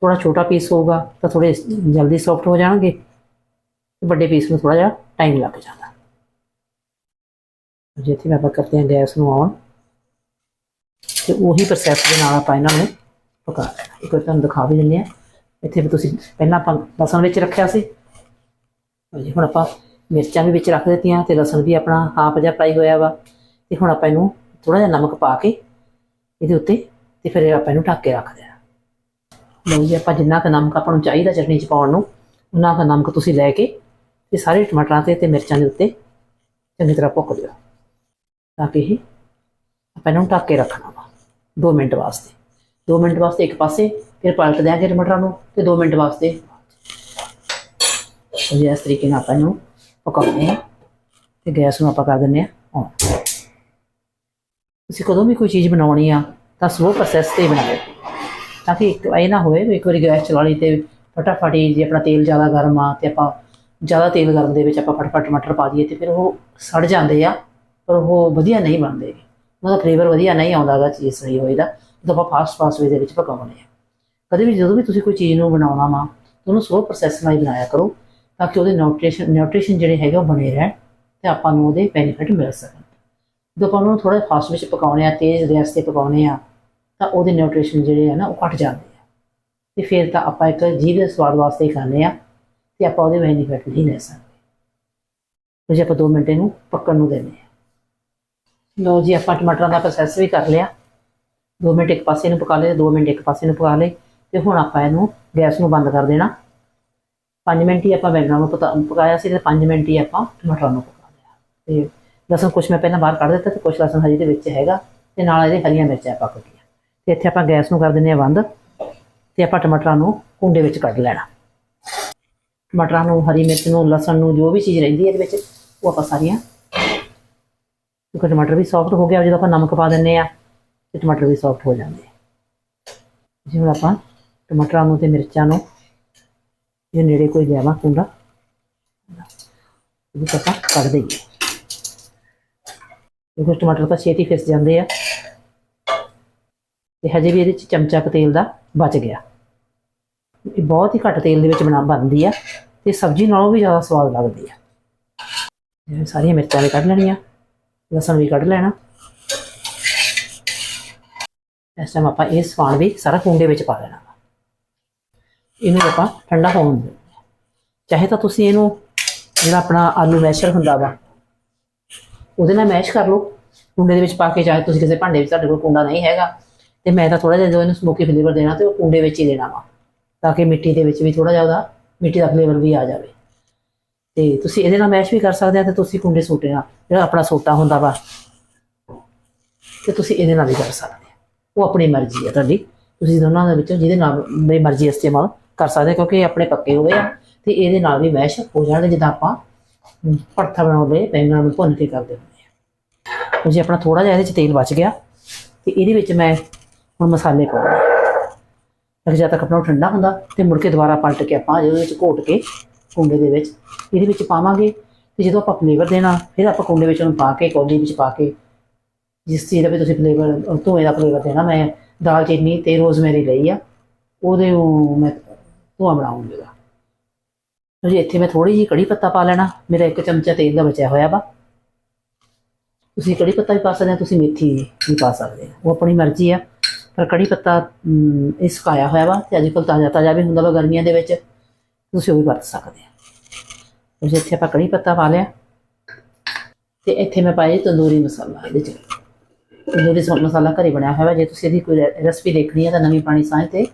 ਥੋੜਾ ਛੋਟਾ ਪੀਸ ਹੋਊਗਾ ਤਾਂ ਥੋੜੇ ਜਲਦੀ ਸੌਫਟ ਹੋ ਜਾਣਗੇ। ਵੱਡੇ ਪੀਸ ਨੂੰ ਥੋੜਾ ਜਿਹਾ ਟਾਈਮ ਲੱਗ ਜਾਂਦਾ। ਜਿੱਥੇ ਆਪਾਂ ਕਰਦੇ ਹਾਂ ਗੈਸ ਨੂੰ ਆਨ ਤੇ ਉਹੀ ਪ੍ਰੋਸੈਸ ਦੇ ਨਾਲ ਆਪਾਂ ਇਹਨਾਂ ਨੂੰ ਪਕਾ ਲੈਣਾ। ਇੱਕ ਵਾਰ ਤੁਹਾਨੂੰ ਦਿਖਾ ਵੀ ਦਿੰਦੇ ਆ ਇੱਥੇ ਵੀ ਤੁਸੀਂ ਪਹਿਲਾਂ ਆਪਾਂ ਲਸਣ ਵਿੱਚ ਰੱਖਿਆ ਸੀ। ਜੀ, ਹੁਣ ਆਪਾਂ ਮਿਰਚਾਂ ਵੀ ਵਿੱਚ ਰੱਖ ਦਿੱਤੀਆਂ ਤੇ ਲਸਣ ਵੀ ਆਪਣਾ ਹਾਫ ਜਿਹਾ ਫਰਾਈ ਹੋਇਆ ਵਾ। ਤੇ ਹੁਣ ਆਪਾਂ ਇਹਨੂੰ ਥੋੜਾ ਜਿਹਾ ਨਮਕ ਪਾ ਕੇ ਇਹਦੇ ਉੱਤੇ ਤੇ ਫਿਰ ਆਪਾਂ ਇਹਨੂੰ ਢੱਕ ਕੇ ਰੱਖ ਦੇਣਾ ਲਓ ਜੀ, ਆਪਾਂ ਜਿੰਨਾ ਕੁ ਨਮਕ ਆਪਾਂ ਨੂੰ ਚਾਹੀਦਾ ਚਟਨੀ ਚ ਪਾਉਣ ਨੂੰ, ਉਹਨਾਂ ਦਾ ਨਮਕ ਤੁਸੀਂ ਲੈ ਕੇ ਤੇ ਸਾਰੇ ਟਮਾਟਰਾਂ ਤੇ ਤੇ ਮਿਰਚਾਂ ਦੇ ਉੱਤੇ ਚੰਗੀ ਤਰ੍ਹਾਂ ਭੁੱਕ ਦਿਓ ਤਾਂ ਕਿ ਇਹ ਆਪਾਂ ਇਹਨੂੰ ਢੱਕ ਕੇ ਰੱਖਣਾ ਵਾ 2 ਮਿੰਟ ਵਾਸਤੇ। 2 ਮਿੰਟ ਵਾਸਤੇ ਇੱਕ ਪਾਸੇ, ਫਿਰ ਪਲਟ ਦਿਆਂਗੇ ਟਮਾਟਰਾਂ ਨੂੰ ਤੇ 2 ਮਿੰਟ ਵਾਸਤੇ ਜੀ, ਇਸ ਤਰੀਕੇ ਨਾਲ ਆਪਾਂ ਇਹਨੂੰ ਪਕਾਉਂਦੇ ਹਾਂ ਤੇ ਗੈਸ ਨੂੰ ਆਪਾਂ ਕਰ ਦਿੰਦੇ ਹਾਂ ਔਨ। ਤੁਸੀਂ ਕਦੋਂ ਵੀ ਕੋਈ ਚੀਜ਼ ਬਣਾਉਣੀ ਆ, ਤਾਂ ਸਲੋ ਪ੍ਰੋਸੈਸ ਤੇ ਹੀ ਬਣਾਓ। ਤਾਂ ਕਿ ਇੱਕ ਇਹ ਨਾ ਹੋਵੇ ਵੀ ਇੱਕ ਵਾਰੀ ਗੈਸ ਚਲਾ ਲਈ ਤੇ ਫਟਾਫਟ ਹੀ ਜੇ ਆਪਣਾ ਤੇਲ ਜ਼ਿਆਦਾ ਗਰਮ ਆ ਤੇ ਆਪਾਂ ਜ਼ਿਆਦਾ ਤੇਲ ਗਰਮ ਦੇ ਵਿੱਚ ਆਪਾਂ ਫਟਾਫਟ ਟਮਾਟਰ ਪਾ ਦਈਏ ਤੇ ਫਿਰ ਉਹ ਸੜ ਜਾਂਦੇ ਆ, ਪਰ ਉਹ ਵਧੀਆ ਨਹੀਂ ਬਣਦੇ ਉਹਦਾ ਫਲੇਵਰ ਵਧੀਆ ਨਹੀਂ ਆਉਂਦਾਗਾ ਚੀਜ਼ ਸਹੀ ਹੋਈ ਦਾ, ਜਦੋਂ ਆਪਾਂ ਫਾਸਟ ਫਾਸਟ ਵੇ ਦੇ ਵਿੱਚ ਪਕਾਉਣੇ ਆ। ਕਦੇ ਵੀ ਜਦੋਂ ਵੀ ਤੁਸੀਂ ਕੋਈ ਚੀਜ਼ ਨੂੰ ਬਣਾਉਣਾ ਵਾ, ਉਹਨੂੰ ਸਲੋ ਪ੍ਰੋਸੈਸ ਨਾਲ ਹੀ ਬਣਾਇਆ ਕਰੋ ਤਾਂ ਕਿ ਉਹਦੇ ਨਿਊਟ੍ਰੀਸ਼ਨ ਨਿਊਟ੍ਰੀਸ਼ਨ ਜਿਹੜੇ ਹੈਗੇ ਉਹ ਬਣੇ ਰਹਿਣ ਤੇ ਆਪਾਂ ਨੂੰ ਉਹਦੇ ਬੈਨੀਫਿਟ ਮਿਲ ਸਕਣ। ਜਦੋਂ ਆਪਾਂ ਉਹਨੂੰ ਥੋੜਾ ਫਾਸਟ ਵਿੱਚ ਪਕਾਉਣੇ ਆ, ਤੇਜ਼ ਗੈਸ ਤੇ ਪਕਾਉਣੇ ਆ ਤਾਂ ਉਹਦੇ ਨਿਊਟ੍ਰੀਸ਼ਨ ਜਿਹੜੇ ਆ ਨਾ ਉਹ ਘਟ ਜਾਂਦੇ ਆ। ਤੇ ਫਿਰ ਤਾਂ ਆਪਾਂ ਇੱਕ ਜੀਭ ਦੇ ਸਵਾਦ ਵਾਸਤੇ ਹੀ ਖਾਂਦੇ ਆ ਤੇ ਆਪਾਂ ਉਹਦੇ ਬੈਨੀਫਿਟ ਨਹੀਂ ਲੈ ਸਕਦੇ। ਜੇ ਆਪਾਂ 2 ਮਿੰਟ ਇਹਨੂੰ ਪੱਕਣ ਨੂੰ ਦਿੰਦੇ ਆ। ਲਓ ਜੀ ਆਪਾਂ ਟਮਾਟਰਾਂ ਦਾ ਪ੍ਰੋਸੈਸ ਵੀ ਕਰ ਲਿਆ। 2 ਮਿੰਟ ਇੱਕ ਪਾਸੇ ਨੂੰ ਪਕਾ ਲਏ 2 ਮਿੰਟ ਇੱਕ ਪਾਸੇ ਨੂੰ ਪਕਾ ਲਏ ਤੇ ਹੁਣ ਆਪਾਂ ਇਹਨੂੰ ਗੈਸ ਨੂੰ ਬੰਦ ਕਰ ਦੇਣਾ। 5 ਮਿੰਟ ਹੀ ਆਪਾਂ ਬੈਂਗਣਾ ਨੂੰ ਪਤਾ- ਪਕਾਇਆ ਸੀ ਤੇ 5 ਮਿੰਟ ਹੀ ਆਪਾਂ ਟਮਾਟਰਾਂ ਨੂੰ ਪਕਾ ਲਿਆ। ਤੇ ਲਸਣ ਕੁਛ ਮੈਂ ਪਹਿਲਾਂ ਬਾਹਰ ਕੱਢ ਦਿੱਤਾ ਤੇ ਕੁਛ ਲਸਣ ਹਜੇ ਦੇ ਵਿੱਚ ਹੈਗਾ ਤੇ ਨਾਲ ਇਹਦੇ ਹਰੀਆਂ ਮਿਰਚਾਂ ਪੱਕ ਗਈਆਂ। ਤੇ ਇੱਥੇ ਆਪਾਂ ਗੈਸ ਨੂੰ ਕਰ ਦਿੰਦੇ ਆ ਬੰਦ ਤੇ ਆਪਾਂ ਟਮਾਟਰਾਂ ਨੂੰ ਕੁੰਡੇ ਵਿੱਚ ਕੱਢ ਲੈਣਾ। ਟਮਾਟਰਾਂ ਨੂੰ, ਹਰੀ ਮਿਰਚ ਨੂੰ, ਲਸਣ ਨੂੰ ਜੋ ਵੀ ਚੀਜ਼ ਰਹਿੰਦੀ ਹੈ ਇਹਦੇ ਵਿੱਚ, ਉਹ ਆਪਾਂ ਸਾਰੀਆਂ ਕਿਉਂਕਿ ਟਮਾਟਰ ਵੀ ਸੌਫਟ ਹੋ ਗਿਆ, ਜਦੋਂ ਆਪਾਂ ਨਮਕ ਪਾ ਦਿੰਨੇ ਆ ਤੇ ਟਮਾਟਰ ਵੀ ਸੌਫਟ ਹੋ ਜਾਂਦੇ ਆ। ਜਿਵੇਂ ਆਪਾਂ ਟਮਾਟਰਾਂ ਨੂੰ ਤੇ ਮਿਰਚਾਂ ਨੂੰ ਇਹ ਨੇੜੇ ਕੋਈ ਲਿਆਵਾ ਕੁੰਡਾ ਇਹ ਆਪਾਂ ਕੱਢ ਦਈਏ। ਕਿਉਂਕਿ ਟਮਾਟਰ ਤਾਂ ਛੇਤੀ ਫਿਸ ਜਾਂਦੇ ਆ। ਤੇ ਹਜੇ ਵੀ ਇਹਦੇ ਚ ਚਮਚਾ ਕੁ ਤੇਲ ਦਾ ਬਚ ਗਿਆ। ਇਹ ਬਹੁਤ ਹੀ ਘੱਟ ਤੇਲ ਦੇ ਵਿੱਚ ਬਣਾ ਬਣਦੀ ਆ ਤੇ ਸਬਜ਼ੀ ਨਾਲੋਂ ਵੀ ਜ਼ਿਆਦਾ ਸਵਾਦ ਲੱਗਦੀ ਆ। ਜਿਵੇਂ ਸਾਰੀਆਂ ਮਿਰਚਾਂ ਵੀ ਕੱਢ ਲੈਣੀਆਂ, ਲਸਣ ਵੀ ਕੱਢ ਲੈਣਾ। ਇਸ ਟਾਈਮ ਆਪਾਂ ਇਹ ਸਵਾਨ ਵੀ ਸਾਰਾ ਕੁੰਡੇ ਵਿੱਚ ਪਾ ਲੈਣਾ ਵਾ। ਇਹਨੂੰ ਆਪਾਂ ਠੰਡਾ ਹੋਣ ਦੇ ਚਾਹੇ ਤਾਂ ਤੁਸੀਂ ਇਹਨੂੰ ਜਿਹੜਾ ਆਪਣਾ ਆਲੂ ਮੈਸ਼ਰ ਹੁੰਦਾ ਵਾ, ਉਹਦੇ ਨਾਲ ਮੈਸ਼ ਕਰ ਲਓ। ਕੁੰਡੇ ਦੇ ਵਿੱਚ ਪਾ ਕੇ ਚਾਹੇ ਤੁਸੀਂ ਕਿਸੇ ਭਾਂਡੇ ਵਿੱਚ, ਤੁਹਾਡੇ ਕੋਲ ਕੁੰਡਾ ਨਹੀਂ ਹੈਗਾ। ਤੇ ਮੈਂ ਤਾਂ ਥੋੜਾ ਜਿਹਾ ਜਦੋਂ ਇਹਨੂੰ ਸਮੋਕੀ ਫਲੇਵਰ ਦੇਣਾ ਤੇ ਉਹ ਕੁੰਡੇ ਵਿੱਚ ਹੀ ਦੇਣਾ ਵਾ ਤਾਂ ਕਿ ਮਿੱਟੀ ਦੇ ਵਿੱਚ ਵੀ ਥੋੜਾ ਜਿਹਾ ਉਹਦਾ ਮਿੱਟੀ ਦਾ ਫਲੇਵਰ ਵੀ ਆ ਜਾਵੇ। ਤੇ ਤੁਸੀਂ ਇਹਦੇ ਨਾਲ ਮੈਸ਼ ਵੀ ਕਰ ਸਕਦੇ ਆ ਤੇ ਤੁਸੀਂ ਕੁੰਡੇ ਸੋਟੇ ਨਾਲ ਜਿਹੜਾ ਆਪਣਾ ਸੋਟਾ ਹੁੰਦਾ ਵਾ ਤੇ ਤੁਸੀਂ ਇਹਦੇ ਨਾਲ ਵੀ ਕਰ ਸਕਦੇ ਆ। ਉਹ ਆਪਣੀ ਮਰਜ਼ੀ ਆ ਤੁਹਾਡੀ। ਤੁਸੀਂ ਦੋਨਾਂ ਦੇ ਵਿੱਚੋਂ ਜਿਹਦੇ ਨਾਲ ਮੇਰੀ ਮਰਜ਼ੀ ਇਸਤੇਮਾਲ ਕਰ ਸਕਦੇ ਕਿਉਂਕਿ ਇਹ ਆਪਣੇ ਪੱਕੇ ਹੋਏ ਆ ਤੇ ਇਹਦੇ ਨਾਲ ਵੀ ਮੈਸ਼ ਹੋ ਜਾਣਗੇ ਜਿੱਦਾਂ ਆਪਾਂ ਹਮ, ਭਰਥਾ ਬਣਾਉਂਦੇ ਬੈਂਗਣਾਂ ਨੂੰ ਭੁੰਨ ਕੇ ਕਰਦੇ ਹੁੰਦੇ ਆ। ਤੁਸੀਂ ਆਪਣਾ ਥੋੜਾ ਜਿਹਾ ਇਹਦੇ ਚ ਤੇਲ ਬਚ ਗਿਆ ਤੇ ਇਹਦੇ ਵਿੱਚ ਮੈਂ ਹੁਣ ਮਸਾਲੇ ਪਾਉਣੇ ਅਗਰ ਜਦ ਤੱਕ ਆਪਣਾ ਉਹ ਠੰਡਾ ਹੁੰਦਾ, ਤੇ ਮੁੜ ਕੇ ਦੁਬਾਰਾ ਪਲਟ ਕੇ ਆਪਾਂ ਇਹਦੇ ਵਿੱਚ ਘੋਟ ਕੇ ਕੁੰਡੇ ਦੇ ਵਿੱਚ, ਇਹਦੇ ਵਿੱਚ ਪਾਵਾਂਗੇ। ਤੇ ਜਦੋਂ ਆਪਾਂ ਫਲੇਵਰ ਦੇਣਾ, ਫਿਰ ਆਪਾਂ ਕੁੰਡੇ ਵਿੱਚ ਉਹਨੂੰ ਪਾ ਕੇ, ਕੌਲੀ ਵਿੱਚ ਪਾ ਕੇ, ਜਿਸ ਚੀਜ਼ ਦਾ ਵੀ ਤੁਸੀਂ ਫਲੇਵਰ ਧੂਏ ਦਾ ਫਲੇਵਰ ਦੇਣਾ, ਮੈਂ ਦਾਲ ਚੀਨੀ ਤੇ ਰੋਜ਼ਮੇਰੀ ਲਈ ਆ, ਉਹਦੇ ਮੈਂ ਧੂਆ ਬਣਾਉਂਗੀ ਉਹਦਾ। ਜੀ, ਇੱਥੇ ਮੈਂ ਥੋੜੀ ਜਿਹੀ ਕੜੀ ਪੱਤਾ ਪਾ ਲੈਣਾ, ਮੇਰਾ ਇੱਕ ਚਮਚਾ ਤੇਲ ਦਾ ਬਚਿਆ ਹੋਇਆ ਵਾ। ਤੁਸੀਂ ਕੜੀ ਪੱਤਾ ਵੀ ਪਾ ਸਕਦੇ ਹੋ, ਤੁਸੀਂ ਮੇਥੀ ਵੀ ਪਾ ਸਕਦੇ ਹੋ। ਉਹ ਆਪਣੀ ਮਰਜ਼ੀ ਆ। ਪਰ ਕੜੀ ਪੱਤਾ ਇਹ ਸੁਕਾਇਆ ਹੋਇਆ ਵਾ ਤੇ ਅੱਜ ਕੱਲ੍ਹ ਤਾਜ਼ਾ ਤਾਜ਼ਾ ਵੀ ਹੁੰਦਾ ਵਾ ਗਰਮੀਆਂ ਦੇ ਵਿੱਚ। ਤੁਸੀਂ ਉਹ ਵੀ ਵਰਤ ਸਕਦੇ ਆ। ਤੁਸੀਂ ਇੱਥੇ ਆਪਾਂ ਕੜੀ ਪੱਤਾ ਪਾ ਲਿਆ। ਤੇ ਇੱਥੇ ਮੈਂ ਪਾਇਆ ਤੰਦੂਰੀ ਮਸਾਲਾ ਇਹਦੇ ਚ। ਤੰਦੂਰੀ ਸ- ਮਸਾਲਾ ਘਰੇ ਬਣਿਆ ਹੋਇਆ ਵਾ। ਜੇ ਤੁਸੀਂ ਇਹਦੀ ਕੋਈ ਰੈਸਪੀ ਦੇਖਣੀ ਹੈ ਤਾਂ ਨਵੀਂ ਪਾਣੀ ਸਾਂਝ ਤੇ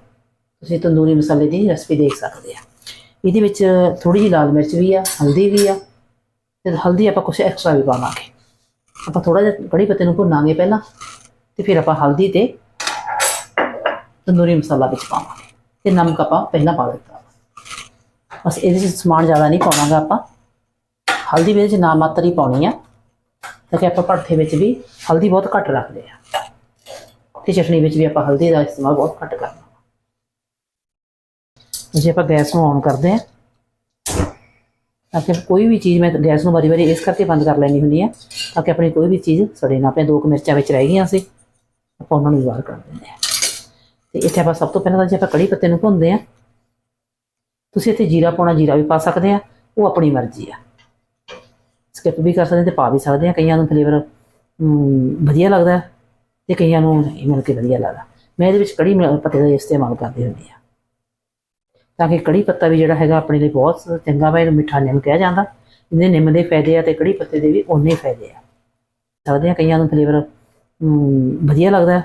ਤੁਸੀਂ ਤੰਦੂਰੀ ਮਸਾਲੇ ਦੀ ਰੈਸਪੀ ਦੇਖ ਸਕਦੇ ਆ। ਇਹਦੇ ਵਿੱਚ ਥੋੜੀ ਜਿਹੀ ਲਾਲ ਮਿਰਚ ਵੀ ਆ, ਹਲਦੀ ਵੀ ਆ ਤੇ ਹਲਦੀ ਆਪਾਂ ਕੁਝ ਐਕਸਟਰਾ ਵੀ ਪਾਵਾਂਗੇ। ਆਪਾਂ ਥੋੜਾ ਜਿਹਾ ਕੜੀ ਪੱਤੇ ਨੂੰ ਭੁੰਨਾਂਗੇ ਪਹਿਲਾਂ ਤੇ ਫਿਰ ਆਪਾਂ ਹਲਦੀ ਤੇ ਤੰਦੂਰੀ ਮਸਾਲਾ ਵਿੱਚ ਪਾਵਾਂਗੇ ਤੇ ਨਮਕ ਆਪਾਂ ਪਹਿਲਾਂ ਪਾ ਦਿੱਤਾ ਬਸ ਇਹਦੇ ਵਿੱਚ ਸਮਾਨ ਜ਼ਿਆਦਾ ਨਹੀਂ ਪਾਉਣਾਗਾ ਆਪਾਂ। ਹਲਦੀ ਇਹਦੇ ਵਿੱਚ ਨਾ ਮਾਤਰ ਹੀ ਪਾਉਣੀ ਆ, ਤਾਂ ਕਿ ਆਪਾਂ ਭੜਥੇ ਵਿੱਚ ਵੀ ਹਲਦੀ ਬਹੁਤ ਘੱਟ ਰੱਖਦੇ ਆ। ਤੇ ਚਟਨੀ ਵਿੱਚ ਵੀ ਆਪਾਂ ਹਲਦੀ ਦਾ ਇਸਤੇਮਾਲ ਬਹੁਤ ਘੱਟ ਕਰਨਾ ਜੇ ਆਪਾਂ ਗੈਸ ਨੂੰ ਔਨ ਕਰਦੇ ਆ, ਤਾਂ ਕਿ ਕੋਈ ਵੀ ਚੀਜ਼ ਮੈਂ ਗੈਸ ਨੂੰ ਵਾਰੀ ਵਾਰੀ ਇਸ ਕਰਕੇ ਬੰਦ ਕਰ ਲੈਣੀ ਹੁੰਦੀ ਆ, ਤਾਂ ਕਿ ਆਪਣੀ ਕੋਈ ਵੀ ਚੀਜ਼ ਸੜੇ ਨਾ ਆਪਣੇ ਦੋ ਕੁ ਮਿਰਚਾਂ ਵਿੱਚ ਰਹਿ ਗਈਆਂ ਸੀ, ਆਪਾਂ ਉਹਨਾਂ ਨੂੰ ਵੀ ਬਾਹਰ ਕਰ ਦਿੰਦੇ ਹਾਂ ਤੇ ਇੱਥੇ ਆਪਾਂ ਸਭ ਤੋਂ ਪਹਿਲਾਂ ਤਾਂ ਜੇ ਆਪਾਂ ਕੜੀ ਪੱਤੇ ਨੂੰ ਭੁੰਨਦੇ ਆ ਤੁਸੀਂ ਇੱਥੇ ਜੀਰਾ ਪਾਉਣਾ, ਜੀਰਾ ਵੀ ਪਾ ਸਕਦੇ ਆ ਉਹ ਆਪਣੀ ਮਰਜ਼ੀ ਆ। ਸਕਿਪ ਵੀ ਕਰ ਸਕਦੇ ਤੇ ਪਾ ਵੀ ਸਕਦੇ ਆ ਕਈਆਂ ਨੂੰ ਫਲੇਵਰ ਵਧੀਆ ਲੱਗਦਾ ਹੈ ਤੇ ਕਈਆਂ ਨੂੰ ਨਹੀਂ, ਮਿਲ ਕੇ ਵਧੀਆ ਲੱਗਦਾ। ਮੈਂ ਇਹਦੇ ਵਿੱਚ ਕੜੀ ਮ- ਪੱਤੇ ਦਾ ਇਸਤੇਮਾਲ ਕਰਦੀ ਹੁੰਦੀ ਆ ਤਾਂ ਕਿ ਕੜੀ ਪੱਤਾ ਵੀ ਜਿਹੜਾ ਹੈਗਾ ਆਪਣੇ ਲਈ ਬਹੁਤ ਚੰਗਾ ਵਾ, ਇਹਨੂੰ ਮਿੱਠਾ ਨਿੰਮ ਕਿਹਾ ਜਾਂਦਾ। ਇਹਦੇ ਨਿੰਮ ਦੇ ਫਾਇਦੇ ਆ ਤੇ ਕੜੀ ਪੱਤੇ ਦੇ ਵੀ ਓਨੇ ਫਾਇਦੇ ਆ। ਸਕਦੇ ਆ ਕਈਆਂ ਨੂੰ ਫਲੇਵਰ ਵਧੀਆ ਲੱਗਦਾ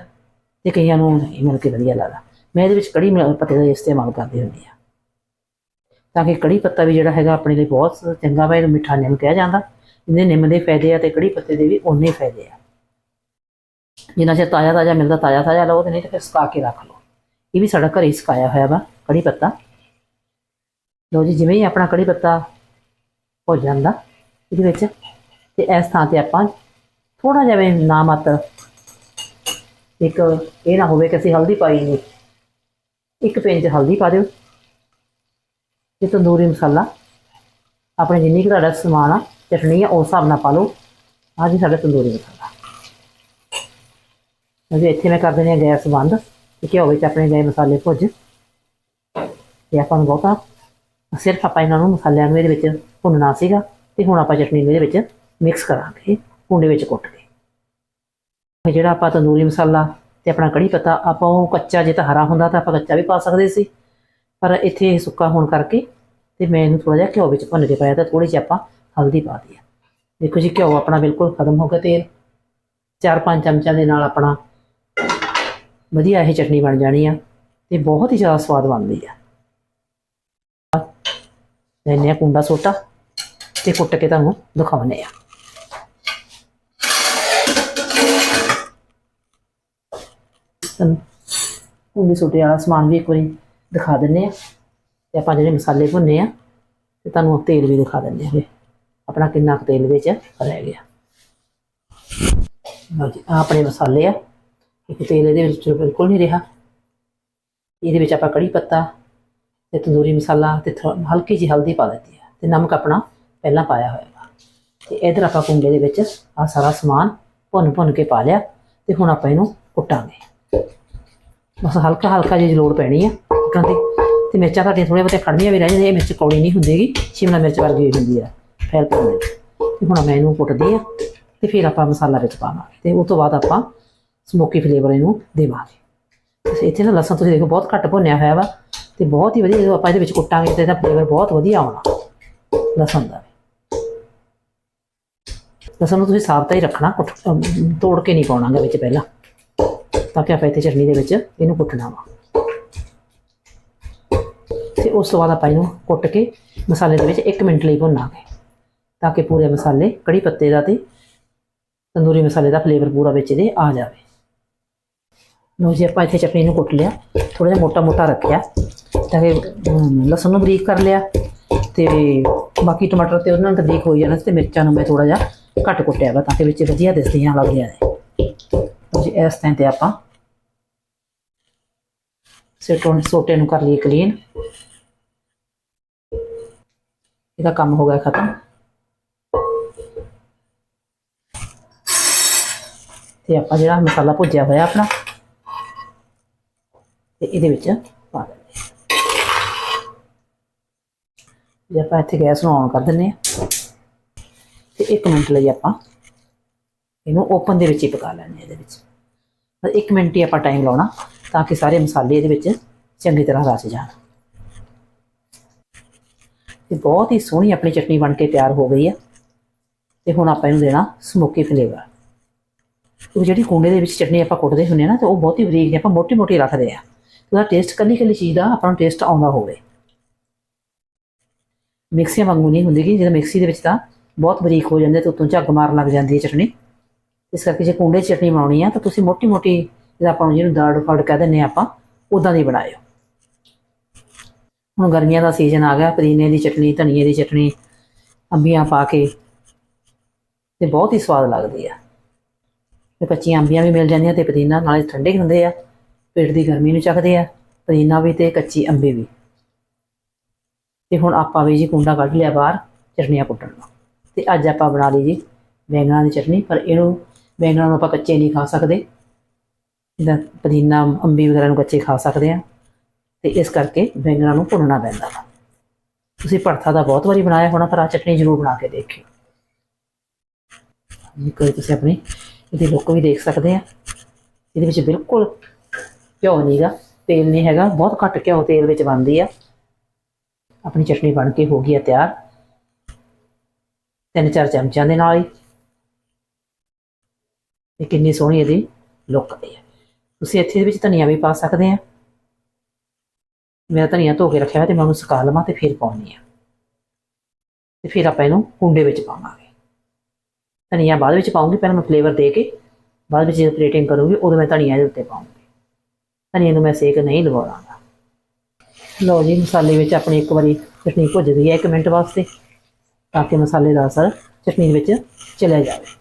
ਤੇ ਕਈਆਂ ਨੂੰ ਨਹੀਂ ਮਿਲ ਕੇ ਵਧੀਆ ਲੱਗਦਾ। ਮੈਂ ਇਹਦੇ ਵਿੱਚ ਕੜੀ ਮ- ਪੱਤੇ ਦਾ ਇਸਤੇਮਾਲ ਕਰਦੀ ਹੁੰਦੀ ਆ ਤਾਂ ਕਿ ਕੜੀ ਪੱਤਾ ਵੀ ਜਿਹੜਾ ਹੈਗਾ ਆਪਣੇ ਲਈ ਬਹੁਤ ਚੰਗਾ ਵਾ, ਇਹਨੂੰ ਮਿੱਠਾ ਨਿੰਮ ਕਿਹਾ ਜਾਂਦਾ। ਇਹਦੇ ਨਿੰਮ ਦੇ ਫਾਇਦੇ ਆ ਤੇ ਕੜੀ ਪੱਤੇ ਦੇ ਵੀ ਓਨੇ ਫਾਇਦੇ ਆ। ਜਿੰਨਾ ਚਿਰ ਤਾਜ਼ਾ ਤਾਜ਼ਾ ਮਿਲਦਾ ਤਾਜ਼ਾ ਤਾਜ਼ਾ ਲਓ ਤੇ ਨਹੀਂ ਤਾਂ ਫਿਰ ਸੁਕਾ ਕੇ ਰੱਖ ਲਓ। ਇਹ ਵੀ ਸਾਡਾ ਘਰੇ ਹੀ ਸੁਕਾਇਆ ਹੋਇਆ ਵਾ, ਕੜੀ ਪੱਤਾ। ਲਓ ਜੀ, ਜਿਵੇਂ ਹੀ ਆਪਣਾ ਕੜੀ ਪੱਤਾ ਹੋ ਜਾਂਦਾ ਇਹਦੇ ਵਿੱਚ, ਤੇ ਇਸ ਥਾਂ ਤੇ ਆਪਾਂ ਥੋੜਾ ਜਿਹਾ ਵੀ ਨਾ ਮਾਤਰ ਇੱਕ ਇਹ ਨਾ ਹੋਵੇ ਕਿ ਅਸੀਂ ਹਲਦੀ ਪਾਈ ਨਹੀਂ ਇੱਕ ਪਿੰਚ ਹਲਦੀ ਪਾ ਦਿਓ। ਤੇ ਤੰਦੂਰੀ ਮਸਾਲਾ। ਆਪਣੇ ਜਿੰਨੀ ਕੁ ਤੁਹਾਡਾ ਸਮਾਨ ਆ, ਚਟਨੀ ਆ, ਉਸ ਹਿਸਾਬ ਨਾਲ ਪਾ ਲਓ। ਆਹ ਜੀ ਸਾਡਾ ਤੰਦੂਰੀ ਮਸਾਲਾ। ਅਜੇ ਇੱਥੇ ਮੈਂ ਕਰ ਦਿੰਦੀ ਹਾਂ ਗੈਸ ਬੰਦ। ਤੇ ਘਿਓ ਵਿੱਚ ਆਪਣੇ ਗਏ ਮਸਾਲੇ ਭੁੱਜ ਤੇ ਆਪਾਂ ਨੂੰ ਬਹੁਤਾ ਸਿਰਫ ਆਪਾਂ ਇਹਨਾਂ ਨੂੰ ਮਸਾਲਿਆਂ ਨੂੰ ਇਹਦੇ ਵਿੱਚ ਭੁੰਨਣਾ ਸੀਗਾ। ਤੇ ਹੁਣ ਆਪਾਂ ਚਟਨੀ ਨੂੰ ਇਹਦੇ ਵਿੱਚ ਮਿਕਸ ਕਰਾਂਗੇ। ਕੁੰਡੇ ਵਿੱਚ ਕੁੱਟ ਕੇ। ਇਹ ਜਿਹੜਾ ਆਪਾਂ ਤੰਦੂਰੀ ਮਸਾਲਾ ਤੇ ਆਪਣਾ ਕੜੀ ਪੱਤਾ, ਆਪਾਂ ਉਹ ਕੱਚਾ ਜੇ ਤਾਂ ਹਰਾ ਹੁੰਦਾ ਤਾਂ ਆਪਾਂ ਕੱਚਾ ਵੀ ਪਾ ਸਕਦੇ ਸੀ। ਪਰ ਇੱਥੇ ਇਹ ਸੁੱਕਾ ਹੋਣ ਕਰਕੇ ਤੇ ਮੈਂ ਇਹਨੂੰ ਥੋੜਾ ਜਿਹਾ ਘਿਓ ਵਿੱਚ ਭੁੰਨ ਕੇ ਪਾਇਆ ਤਾਂ ਥੋੜੀ ਜਿਹੀ ਆਪਾਂ ਹਲਦੀ ਪਾ ਦਿੱਤੀ ਦੇਖੋ ਜੀ, ਘਿਓ ਆਪਣਾ ਬਿਲਕੁਲ ਖਤਮ ਹੋ ਗਿਆ ਤੇਲ। ਚਾਰ ਪੰਜ ਚਮਚਾਂ ਦੇ ਨਾਲ ਆਪਣਾ ਵਧੀਆ ਇਹ ਚਟਨੀ ਬਣ ਜਾਣੀ ਆ ਤੇ ਬਹੁਤ ਹੀ ਜ਼ਿਆਦਾ ਸਵਾਦ ਬਣਦੀ ਆ। ਲੈਨੇ ਆ ਕੁੰਡਾ ਸੋਟਾ ਤੇ ਕੁੱਟ ਕੇ ਤੁਹਾਨੂੰ ਦਿਖਾਉਨੇ ਆ। ਤੁਹਾਨੂੰ ਕੁੰਡੇ ਸੋਟੇ ਵਾਲਾ ਸਮਾਨ ਵੀ ਇੱਕ ਵਾਰੀ ਦਿਖਾ ਦਿੰਨੇ ਆ ਤੇ ਆਪਾਂ ਜਿਹੜੇ ਮਸਾਲੇ ਭੁੰਨੇ ਆ ਤੇ ਤੁਹਾਨੂੰ ਤੇਲ ਵੀ ਦਿਖਾ ਦਿੰਨੇ ਆ ਆਪਣਾ ਕਿੰਨਾ ਕੁ ਤੇਲ ਵਿੱਚ ਰਹਿ ਗਿਆ। ਲਓ ਜੀ ਆਪਣੇ ਮਸਾਲੇ ਆ। ਇੱਕ ਤੇਲ ਇਹਦੇ ਵਿੱਚ ਬਿਲਕੁਲ ਨਹੀਂ ਰਿਹਾ। ਇਹਦੇ ਵਿੱਚ ਆਪਾਂ ਕੜੀ ਪੱਤਾ ਤੇ ਤੰਦੂਰੀ ਮਸਾਲਾ ਤੇ ਥੋ- ਹਲਕੀ ਜਿਹੀ ਹਲਦੀ ਪਾ ਦਿੱਤੀ ਆ ਤੇ ਨਮਕ ਆਪਣਾ ਪਹਿਲਾਂ ਪਾਇਆ ਹੋਇਆ ਵਾ। ਤੇ ਇਧਰ ਆਪਾਂ ਕੁੰਡੇ ਦੇ ਵਿੱਚ ਆ ਸਾਰਾ ਸਮਾਨ ਭੁੰਨ ਭੁੰਨ ਕੇ ਪਾ ਲਿਆ ਤੇ ਹੁਣ ਆਪਾਂ ਇਹਨੂੰ ਕੁੱਟਾਂਗੇ। ਬਸ ਹਲਕਾ ਹਲਕਾ ਜਿਹੀ ਲੋੜ ਪੈਣੀ ਆ ਕੁੱਟਣ 'ਤੇ, ਤੇ ਮਿਰਚਾਂ ਤੁਹਾਡੀਆਂ ਥੋੜ੍ਹੀਆਂ ਬਹੁਤੀਆਂ ਖੜਮੀਆਂ ਵੀ ਰਹਿ ਜਾਂਦੀਆਂ, ਇਹ ਮਿਰਚ ਕੌੜੀ ਨਹੀਂ ਹੁੰਦੀਗੀ, ਸ਼ਿਮਲਾ ਮਿਰਚ ਵਰਗੀ ਹੋਈ ਹੁੰਦੀ ਆ, ਫੈਲ ਪਾਉਂਦੇ ਤੇ ਹੁਣ ਮੈਂ ਇਹਨੂੰ ਕੁੱਟਦੀ ਆ, ਤੇ ਫਿਰ ਆਪਾਂ ਮਸਾਲਾ ਵਿੱਚ ਪਾਵਾਂਗੇ, ਤੇ ਉਸ ਤੋਂ ਬਾਅਦ ਆਪਾਂ ਸਮੋਕੀ ਫਲੇਵਰ ਇਹਨੂੰ ਦੇਵਾਂਗੇ। ਇੱਥੇ ਨਾ ਲਸਣ ਤੁਸੀਂ ਦੇਖੋ ਬਹੁਤ ਘੱਟ ਭੁੰਨਿਆ ਹੋਇਆ ਵਾ, ਤੇ ਬਹੁਤ ਹੀ ਵਧੀਆ ਜਦੋਂ ਆਪਾਂ ਇਹਦੇ ਵਿੱਚ ਕੁੱਟਾਂਗੇ ਤੇ ਇਹਦਾ ਫਲੇਵਰ ਬਹੁਤ ਵਧੀਆ ਆਉਣਾ, ਲਸਣ ਦਾ ਵੀ। ਲਸਣ ਨੂੰ ਤੁਸੀਂ ਸਾਬਤਾ ਹੀ ਰੱਖਣਾ, ਕੁੱਟ ਤੋੜ ਕੇ ਨਹੀਂ ਪਾਉਣਾਗਾ ਵਿੱਚ ਪਹਿਲਾਂ। ਤਾਂ ਕਿ ਆਪਾਂ ਇੱਥੇ ਚਟਨੀ ਦੇ ਵਿੱਚ ਇਹਨੂੰ ਕੁੱਟਣਾ ਵਾ। ਤੇ ਉਸ ਤੋਂ ਬਾਅਦ ਆਪਾਂ ਇਹਨੂੰ ਕੁੱਟ ਕੇ ਮਸਾਲੇ ਦੇ ਵਿੱਚ 1 ਮਿੰਟ ਲਈ ਭੁੰਨਾਂਗੇ। ਤਾਂ ਕਿ ਪੂਰੇ ਮਸਾਲੇ ਕੜੀ ਪੱਤੇ ਦਾ ਤੇ ਤੰਦੂਰੀ ਮਸਾਲੇ ਦਾ ਫਲੇਵਰ ਪੂਰਾ ਵਿੱਚ ਇਹਦੇ ਆ ਜਾਵੇ। ਲਓ ਜੀ, ਆਪਾਂ ਇੱਥੇ ਚਟਨੀ ਨੂੰ ਕੁੱਟ ਲਿਆ। ਥੋੜਾ ਜਿਹਾ ਮੋਟਾ ਮੋਟਾ ਰੱਖਿਆ ਤਾਂ ਕਿ ਲਸਣ ਨੂੰ ਬਰੀਕ ਕਰ ਲਿਆ। ਤੇ ਬਾਕੀ ਟਮਾਟਰ ਤੇ ਉਹਨਾਂ ਨਾਲ ਬਰੀਕ ਹੋਈ ਜਾਣਾ ਸੀ ਤੇ ਮਿਰਚਾਂ ਨੂੰ ਮੈਂ ਥੋੜਾ ਜਿਹਾ ਘੱਟ ਕੁੱਟਿਆ ਵਾ ਤਾਂ ਕਿ ਵਿੱਚ ਵਧੀਆ ਦਿਸਦੀਆਂ, ਲੱਗਦੀਆਂ ਨੇ। ਲਓ ਜੀ ਇਸ ਤਰ੍ਹਾਂ ਤੇ ਆਪਾਂ ਸਿਰਟੋਂ ਸੋਟੇ ਨੂੰ ਕਰ ਲਈ ਕਲੀਨ ਇਹਦਾ ਕੰਮ ਹੋ ਗਿਆ ਖਤਮ। ਤੇ ਆਪਾਂ ਜਿਹੜਾ ਮਸਾਲਾ ਭੁੱਜਿਆ ਹੋਇਆ ਆਪਣਾ, ਤੇ ਇਹਦੇ ਵਿੱਚ ਪਾ ਦਿੰਦੇ ਜੇ ਆਪਾਂ ਇੱਥੇ ਗੈਸ ਨੂੰ ਔਨ ਕਰ ਦਿੰਦੇ ਹਾਂ, ਤੇ 1 ਮਿੰਟ ਲਈ ਆਪਾਂ ਇਹਨੂੰ ਓਪਨ ਦੇ ਵਿੱਚ ਹੀ ਪਕਾ ਲੈਣੇ ਇਹਦੇ ਵਿੱਚ। ਬਸ 1 ਮਿੰਟ ਹੀ ਆਪਾਂ ਟਾਈਮ ਲਾਉਣਾ ਤਾਂ ਕਿ ਸਾਰੇ ਮਸਾਲੇ ਇਹਦੇ ਵਿੱਚ ਚੰਗੀ ਤਰ੍ਹਾਂ ਰਚ ਜਾਣ। ਤੇ ਬਹੁਤ ਹੀ ਸੋਹਣੀ ਆਪਣੀ ਚਟਨੀ ਬਣ ਕੇ ਤਿਆਰ ਹੋ ਗਈ ਹੈ ਤੇ ਹੁਣ ਆਪਾਂ ਇਹਨੂੰ ਦੇਣਾ ਸਮੋਕੀ ਫਲੇਵਰ ਉਹ ਜਿਹੜੀ ਕੁੰਡੇ ਦੇ ਵਿੱਚ ਚਟਨੀ ਆਪਾਂ ਕੁੱਟਦੇ ਹੁੰਦੇ ਆ ਨਾ, ਤੇ ਉਹ ਬਹੁਤ ਹੀ ਬਰੀਕ ਨਹੀਂ ਆਪਾਂ ਮੋਟੀ ਮੋਟੀ ਰੱਖਦੇ ਆ। ਉਹਦਾ ਟੇਸਟ ਕੱਲੀ ਕੱਲੀ ਚੀਜ਼ ਦਾ ਆਪਾਂ ਨੂੰ ਟੇਸਟ ਆਉਂਦਾ ਹੋਵੇ। ਮਿਕਸੀ ਵਾਂਗੂ ਨਹੀਂ ਹੁੰਦੀ ਕਿ ਜਦੋਂ ਮਿਕਸੀ ਦੇ ਵਿੱਚ ਤਾਂ ਬਹੁਤ ਬਰੀਕ ਹੋ ਜਾਂਦੇ ਤੇ ਉੱਤੋਂ ਝੱਗ ਮਾਰਨ ਲੱਗ ਜਾਂਦੀ ਹੈ ਚਟਨੀ। ਇਸ ਕਰਕੇ ਜੇ ਕੁੰਡੇ 'ਚ ਚਟਨੀ ਬਣਾਉਣੀ ਆ, ਤਾਂ ਤੁਸੀਂ ਮੋਟੀ ਮੋਟੀ ਜਿਹਦਾ ਆਪਾਂ ਨੂੰ ਜਿਹਨੂੰ ਦਾੜ ਫੜ ਕਹਿ ਦਿੰਦੇ ਆ ਆਪਾਂ ਉਦਾਂ ਦੀ ਬਣਾਇਓ। ਹੁਣ ਗਰਮੀਆਂ ਦਾ ਸੀਜ਼ਨ ਆ ਗਿਆ, ਪੁਦੀਨੇ ਦੀ ਚਟਨੀ, ਧਨੀਏ ਦੀ ਚਟਨੀ, ਅੰਬੀਆਂ ਪਾ ਕੇ, ਤੇ ਬਹੁਤ ਹੀ ਸਵਾਦ ਲੱਗਦੀ ਆ। ਤੇ ਕੱਚੀਆਂ ਅੰਬੀਆਂ ਵੀ ਮਿਲ ਜਾਂਦੀਆਂ ਤੇ ਪੁਦੀਨਾ ਨਾਲੇ ਠੰਡੇ ਹੁੰਦੇ ਆ, ਪੇਟ ਦੀ ਗਰਮੀ ਨੂੰ ਚੱਕਦੇ ਆ, ਪੁਦੀਨਾ ਵੀ ਤੇ ਕੱਚੀ ਅੰਬੀ ਵੀ। ਤੇ ਹੁਣ ਆਪਾਂ ਵੀ ਜੀ ਕੁੰਡਾ ਕੱਢ ਲਿਆ ਬਾਹਰ ਚਟਨੀਆਂ ਕੁੱਟਣ ਨੂੰ। ਤੇ ਅੱਜ ਆਪਾਂ ਬਣਾ ਲਈ ਜੀ ਬੈਂਗਣਾਂ ਦੀ ਚਟਨੀ, ਪਰ ਇਹਨੂੰ ਬੈਂਗਣਾਂ ਨੂੰ ਆਪਾਂ ਕੱਚੇ ਨਹੀਂ ਖਾ ਸਕਦੇ। ਇਹਦਾ ਪੁਦੀਨਾ, ਅੰਬੀ ਵਗੈਰਾ ਨੂੰ ਕੱਚੇ ਖਾ ਸਕਦੇ ਆ। ਤੇ ਇਸ ਕਰਕੇ ਬੈਂਗਣਾ ਨੂੰ ਭੁੰਨਣਾ ਪੈਂਦਾ ਵਾ। ਤੁਸੀਂ ਭੜਥਾ ਦਾ ਬਹੁਤ ਵਾਰੀ ਬਣਾਇਆ ਹੋਣਾ, ਪਰ ਆ ਚਟਨੀ ਜ਼ਰੂਰ ਬਣਾ ਕੇ ਦੇਖਿਓ। ਇਹ ਕੋਈ ਤੁਸੀਂ ਆਪਣੀ ਇਹਦੀ ਲੁੱਕ ਵੀ ਦੇਖ ਸਕਦੇ ਆ। ਇਹਦੇ ਵਿੱਚ ਬਿਲਕੁਲ ਘਿਓ ਨਹੀਂਗਾ ਤੇਲ ਨਹੀਂ ਹੈਗਾ, ਬਹੁਤ ਘੱਟ ਘਿਓ ਤੇਲ ਵਿੱਚ ਬਣਦੀ ਆ। ਆਪਣੀ ਚਟਨੀ ਬਣ ਕੇ ਹੋ ਗਈ ਆ ਤਿਆਰ। ਤਿੰਨ ਚਾਰ ਚਮਚਿਆਂ ਦੇ ਨਾਲ ਹੀ। ਇਹ ਕਿੰਨੀ ਸੋਹਣੀ ਇਹਦੀ ਲੁੱਕ ਆਈ ਹੈ। ਤੁਸੀਂ ਇੱਥੇ ਦੇ ਵਿੱਚ ਧਨੀਆ ਵੀ ਪਾ ਸਕਦੇ ਆ। ਮੇਰਾ ਧਨੀਆ ਧੋ ਕੇ ਰੱਖਿਆ ਹੋਇਆ ਤੇ ਮੈਂ ਉਹਨੂੰ ਸੁਕਾ ਲਵਾਂ ਤੇ ਫਿਰ ਪਾਉਣੀ ਆ ਤੇ ਫਿਰ ਆਪਾਂ ਇਹਨੂੰ ਕੁੰਡੇ ਵਿੱਚ ਪਾਵਾਂਗੇ। ਧਨੀਆ ਬਾਅਦ ਵਿੱਚ ਪਾਉਂਗੀ, ਪਹਿਲਾਂ ਮੈਂ ਫਲੇਵਰ ਦੇ ਕੇ ਬਾਅਦ ਵਿੱਚ ਜਦੋਂ ਪਲੇਟਿੰਗ ਕਰੂੰਗੀ, ਉਦੋਂ ਮੈਂ ਧਨੀਆ ਦੇ ਉੱਤੇ ਪਾਉਂਗੀ। ਧਨੀਆ ਨੂੰ ਮੈਂ ਸੇਕ ਨਹੀਂ ਲਗਾਉਣਾ ਲਓ ਜੀ, ਮਸਾਲੇ ਵਿੱਚ ਆਪਣੀ ਇੱਕ ਵਾਰੀ ਚਟਨੀ ਭੁੱਜ ਗਈ ਹੈ 1 ਮਿੰਟ ਵਾਸਤੇ, ਤਾਂ ਕਿ ਮਸਾਲੇ ਦਾ ਅਸਰ ਚਟਨੀ ਵਿੱਚ ਚਲਿਆ ਜਾਵੇ।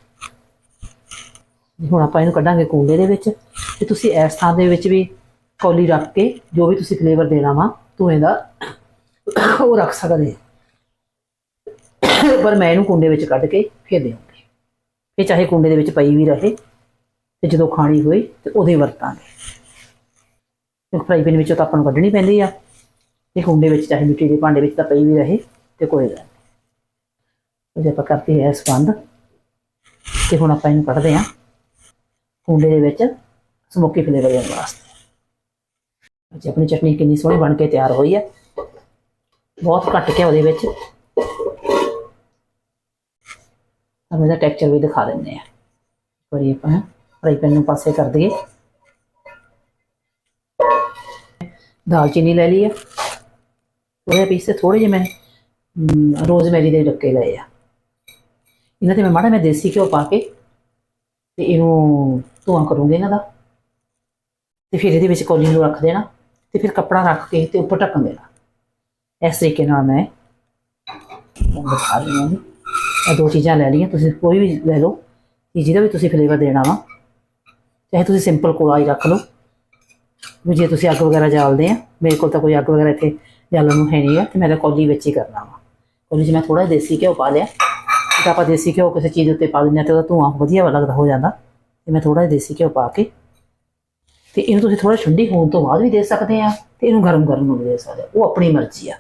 ਹੁਣ ਆਪਾਂ ਇਹਨੂੰ ਕੱਢਾਂਗੇ ਕੁੰਡੇ ਦੇ ਵਿੱਚ ਤੇ ਤੁਸੀਂ ਇਸ ਥਾਂ ਦੇ ਵਿੱਚ ਵੀ ਕੌਲੀ ਰੱਖ ਕੇ ਜੋ ਵੀ ਤੁਸੀਂ ਫਲੇਵਰ ਦੇਣਾ ਵਾ ਧੂਏ ਦਾ ਉਹ ਰੱਖ ਸਕਦੇ ਪਰ ਮੈਂ ਇਹਨੂੰ ਕੁੰਡੇ ਵਿੱਚ ਕੱਢ ਕੇ ਫਿਰ ਦੇਵਾਂਗੀ। ਇਹ ਚਾਹੇ ਕੁੰਡੇ ਦੇ ਵਿੱਚ ਪਈ ਵੀ ਰਹੇ ਤੇ ਜਦੋਂ ਖਾਣੀ ਹੋਈ ਤੇ ਉਹਦੇ ਵਰਤਾਂਗੇ। ਕਿਉਂਕਿ ਫਰਾਈ ਪੈਨ ਵਿੱਚੋਂ ਤਾਂ ਆਪਾਂ ਨੂੰ ਕੱਢਣੀ ਪੈਂਦੀ ਆ। ਤੇ ਕੁੰਡੇ ਵਿੱਚ ਚਾਹੇ ਮਿੱਟੀ ਦੇ ਭਾਂਡੇ ਵਿੱਚ ਤਾਂ ਪਈ ਵੀ ਰਹੇ ਤੇ ਕੋਈ ਗੱਲ ਨਹੀਂ। ਜੇ ਆਪਾਂ ਕਰਤੀ ਹੈ ਇਸ ਬੰਦ ਤੇ ਹੁਣ ਆਪਾਂ ਇਹਨੂੰ ਕੱਢਦੇ ਆ ਕੁੰਡੇ ਦੇ ਵਿੱਚ ਸਮੋਕੀ ਫਲੇਵਰ ਦੇਣ ਵਾਸਤੇ। ਅੱਜ ਆਪਣੀ ਚਟਨੀ ਕਿੰਨੀ ਸੋਹਣੀ ਬਣ ਕੇ ਤਿਆਰ ਹੋਈ ਹੈ ਬਹੁਤ ਘੱਟ ਕੇ ਉਹਦੇ ਵਿੱਚ। ਆਪਾਂ ਇਹਦਾ ਟੈਕਸਚਰ ਵੀ ਦਿਖਾ ਦਿੰਦੇ ਆ। ਕਰੀ ਆਪਾਂ ਫਰਾਈ ਪੈਨ ਨੂੰ ਪਾਸੇ ਕਰ ਦਈਏ। ਦਾਲਚੀਨੀ ਲੈ ਲਈ ਆ। ਉਹਦੇ ਪੀਸੇ ਥੋੜੇ ਜਿਹੇ ਮੈਂ ਹਮ, ਰੋਜ਼ਮੈਰੀ ਦੇ ਡੱਕੇ ਲਏ ਆ। ਇਹਨਾਂ ਤੇ ਮੈਂ ਮਾੜਾ ਮੈਂ ਦੇਸੀ ਘਿਓ ਪਾ ਕੇ ਤੇ ਇਹਨੂੰ ਧੂਆਂ ਕਰੂੰਗੀ ਇਹਨਾਂ ਦਾ। ਤੇ ਫਿਰ ਇਹਦੇ ਵਿੱਚ ਕੌਲੀ ਨੂੰ ਰੱਖ ਦੇਣਾ ਤੇ ਫਿਰ ਕੱਪੜਾ ਰੱਖ ਕੇ ਤੇ ਉੱਪਰ ਢੱਕਣ ਦੇਣਾ। ਇਸ ਤਰੀਕੇ ਨਾਲ ਮੈਂ ਤੁਹਾਨੂੰ ਦਿਖਾ ਰਹੀ ਹਾਂ ਜੀ। ਇਹ ਦੋ ਚੀਜ਼ਾਂ ਲੈ ਲਈਆਂ, ਤੁਸੀਂ ਕੋਈ ਵੀ ਲੈ ਲਓ ਕਿ ਜਿਹਦਾ ਵੀ ਤੁਸੀਂ ਫਲੇਵਰ ਦੇਣਾ ਵਾ। ਚਾਹੇ ਤੁਸੀਂ ਸਿੰਪਲ ਕੋਲਾ ਹੀ ਰੱਖ ਲਓ। ਵੀ ਜੇ ਤੁਸੀਂ ਅੱਗ ਵਗੈਰਾ ਜਾਲਦੇ ਆ, ਮੇਰੇ ਕੋਲ ਤਾਂ ਕੋਈ ਅੱਗ ਵਗੈਰਾ ਇੱਥੇ ਜਾਲਣ ਨੂੰ ਹੈ ਨਹੀਂ ਆ, ਤੇ ਮੈਂ ਤਾਂ ਕੌਲੀ ਵਿੱਚ ਹੀ ਕਰਨਾ ਵਾ। ਕੌਲੀ 'ਚ ਮੈਂ ਥੋੜਾ ਦੇਸੀ ਘਿਓ ਪਾ ਲਿਆ। ਜੇ ਆਪਾਂ ਦੇਸੀ ਘਿਓ ਕਿਸੇ ਚੀਜ਼ ਉੱਤੇ ਪਾ ਦਿੰਦੇ ਆ ਤੇ ਉਹਦਾ ਧੂਆਂ ਵਧੀਆ ਲੱਗਦਾ ਹੋ ਜਾਂਦਾ। ਤੇ ਮੈਂ ਥੋੜਾ ਦੇਸੀ ਘਿਓ ਪਾ ਕੇ ਤੇ ਇਹਨੂੰ ਤੁਸੀਂ ਥੋੜਾ ਠੰਡੀ ਹੋਣ ਤੋਂ ਬਾਅਦ ਵੀ ਦੇ ਸਕਦੇ ਆ ਤੇ ਇਹਨੂੰ ਗਰਮ ਗਰਮ ਨੂੰ ਵੀ ਦੇ ਸਕਦੇ ਆ ਉਹ ਆਪਣੀ ਮਰਜ਼ੀ ਆ।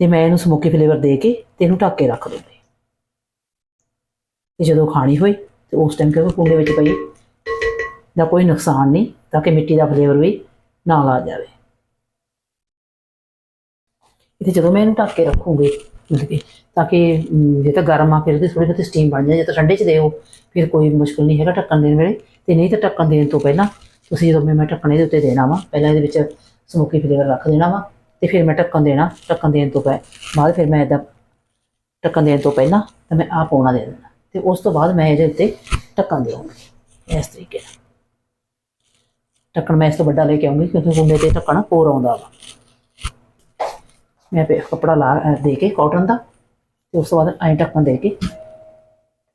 ਤੇ ਮੈਂ ਇਹਨੂੰ ਸਮੋਕੀ ਫਲੇਵਰ ਦੇ ਕੇ ਤੇ ਇਹਨੂੰ ਢੱਕ ਕੇ ਰੱਖ ਦੂੰਗੀ ਤੇ ਜਦੋਂ ਖਾਣੀ ਹੋਈ ਤੇ ਉਸ ਟਾਈਮ ਕਿਉਂਕਿ ਕੁੰਡੇ ਵਿੱਚ ਪਈ ਦਾ ਕੋਈ ਨੁਕਸਾਨ ਨਹੀਂ, ਤਾਂ ਕਿ ਮਿੱਟੀ ਦਾ ਫਲੇਵਰ ਵੀ ਨਾਲ ਆ ਜਾਵੇ। ਇਹ ਜਦੋਂ ਮੈਂ ਇਹਨੂੰ ਢੱਕ ਕੇ ਰੱਖੂੰਗੀ, ਮਤਲਬ ਕਿ ਤਾਂ ਕਿ ਜੇ ਤਾਂ ਗਰਮ ਆ, ਫਿਰ ਉਹਦੀ ਥੋੜੀ ਬਹੁਤੀ ਸਟੀਮ ਬਣ ਜਾਏ, ਜੇ ਤਾਂ ਠੰਡੇ 'ਚ ਦਿਓ, ਫਿਰ ਕੋਈ ਮੁਸ਼ਕਲ ਨਹੀਂ ਹੈਗਾ ਢੱਕਣ ਦੇਣ ਵੇਲੇ। ਤੇ ਨਹੀਂ ਤਾਂ ਢੱਕਣ ਦੇਣ ਤੋਂ ਪਹਿਲਾਂ ਤੁਸੀਂ ਜਦੋਂ ਮੈਂ ਮੈਂ ਢੱਕਣੇ ਦੇ ਉੱਤੇ ਦੇਣਾ ਵਾ, ਪਹਿਲਾਂ ਇਹਦੇ ਵਿੱਚ ਸਮੋਕੀ ਫਲੇਵਰ ਰੱਖ ਦੇਣਾ ਵਾ, ਤੇ ਫਿਰ ਮੈਂ ਢੱਕਣ ਦੇਣਾ, ਢੱਕਣ ਦੇਣ ਤੋਂ ਪਹਿ- ਬਾਅਦ ਫਿਰ ਮੈਂ ਇਹਦਾ ਢੱਕਣ ਦੇਣ ਤੋਂ ਪਹਿਲਾਂ ਤਾਂ ਮੈਂ ਆ ਪਾਉਣਾ ਦੇ ਦੇਣਾ ਤੇ ਉਸ ਤੋਂ ਬਾਅਦ ਮੈਂ ਇਹਦੇ ਉੱਤੇ ਢੱਕਣ ਦੇਵਾਂਗੀ, ਇਸ ਤਰੀਕੇ ਨਾਲ। ਢੱਕਣ ਮੈਂ ਇਸ ਤੋਂ ਵੱਡਾ ਲੈ ਕੇ ਆਉਂਗੀ, ਕਿਉਂਕਿ ਕੁੰਡੇ ਤੇ ਢੱਕਣ ਹੋਰ ਆਉਂਦਾ ਵਾ। ਮੈਂ ਕੱਪੜਾ ਲਾ ਦੇ ਕੇ ਕਾਟਨ ਦਾ ਤੇ ਉਸ ਤੋਂ ਬਾਅਦ ਐਂ ਢੱਕਣ ਦੇ ਕੇ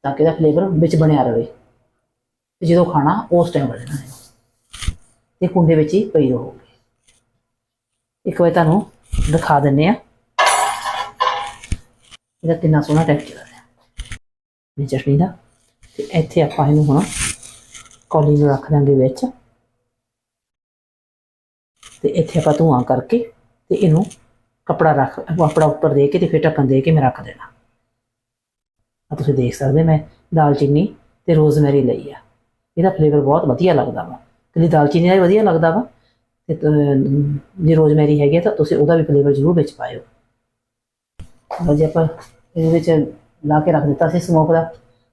ਤਾਂ ਕਿ ਇਹਦਾ ਫਲੇਵਰ ਵਿੱਚ ਬਣਿਆ ਰਹੇ ਤੇ ਜਦੋਂ ਖਾਣਾ ਉਸ ਟਾਈਮ ਬਣਨਾ ਹੈ। ਤੇ ਕੁੰਡੇ ਵਿੱਚ ਹੀ ਪਈ ਰਹੂਗੀ। ਇੱਕ ਵਾਰ ਤੁਹਾਨੂੰ ਦਿਖਾ ਦਿੰਨੇ ਆ ਇਹਦਾ ਕਿੰਨਾ ਸੋਹਣਾ ਟੈਕਸਚਰ ਹੈ ਇਹ ਚਟਨੀ ਦਾ। ਤੇ ਇੱਥੇ ਆਪਾਂ ਇਹਨੂੰ ਹੁਣ ਕੌਲੀ ਨੂੰ ਰੱਖ ਦਾਂਗੇ ਵਿੱਚ। ਤੇ ਇੱਥੇ ਆਪਾਂ ਧੂਆਂ ਕਰਕੇ ਤੇ ਇਹਨੂੰ ਕਪੜਾ ਰੱਖ ਕਪੜਾ ਉੱਪਰ ਦੇ ਕੇ ਤੇ ਫਿਰ ਢੱਕਣ ਦੇ ਕੇ ਮੈਂ ਰੱਖ ਦੇਣਾ। ਆ ਤੁਸੀਂ ਦੇਖ ਸਕਦੇ ਮੈਂ ਦਾਲਚੀਨੀ ਤੇ ਰੋਜ਼ਮੈਰੀ ਲਈ ਆ। ਇਹਦਾ ਫਲੇਵਰ ਬਹੁਤ ਵਧੀਆ ਲੱਗਦਾ ਵਾ। ਤੇ ਦਾਲਚੀਨੀ ਦਾ ਵੀ ਵਧੀਆ ਲੱਗਦਾ ਵਾ ਤੇ ਜੇ ਰੋਜ਼ਮੈਰੀ ਹੈਗੀ ਆ ਤਾਂ ਤੁਸੀਂ ਉਹਦਾ ਵੀ ਫਲੇਵਰ ਜ਼ਰੂਰ ਵਿੱਚ ਪਾਇਓ। ਲਓ ਜੇ, ਆਪਾਂ ਇਹਦੇ ਵਿੱਚ ਲਾ ਕੇ ਰੱਖ ਦਿੱਤਾ ਸੀ ਸਮੋਕ ਦਾ।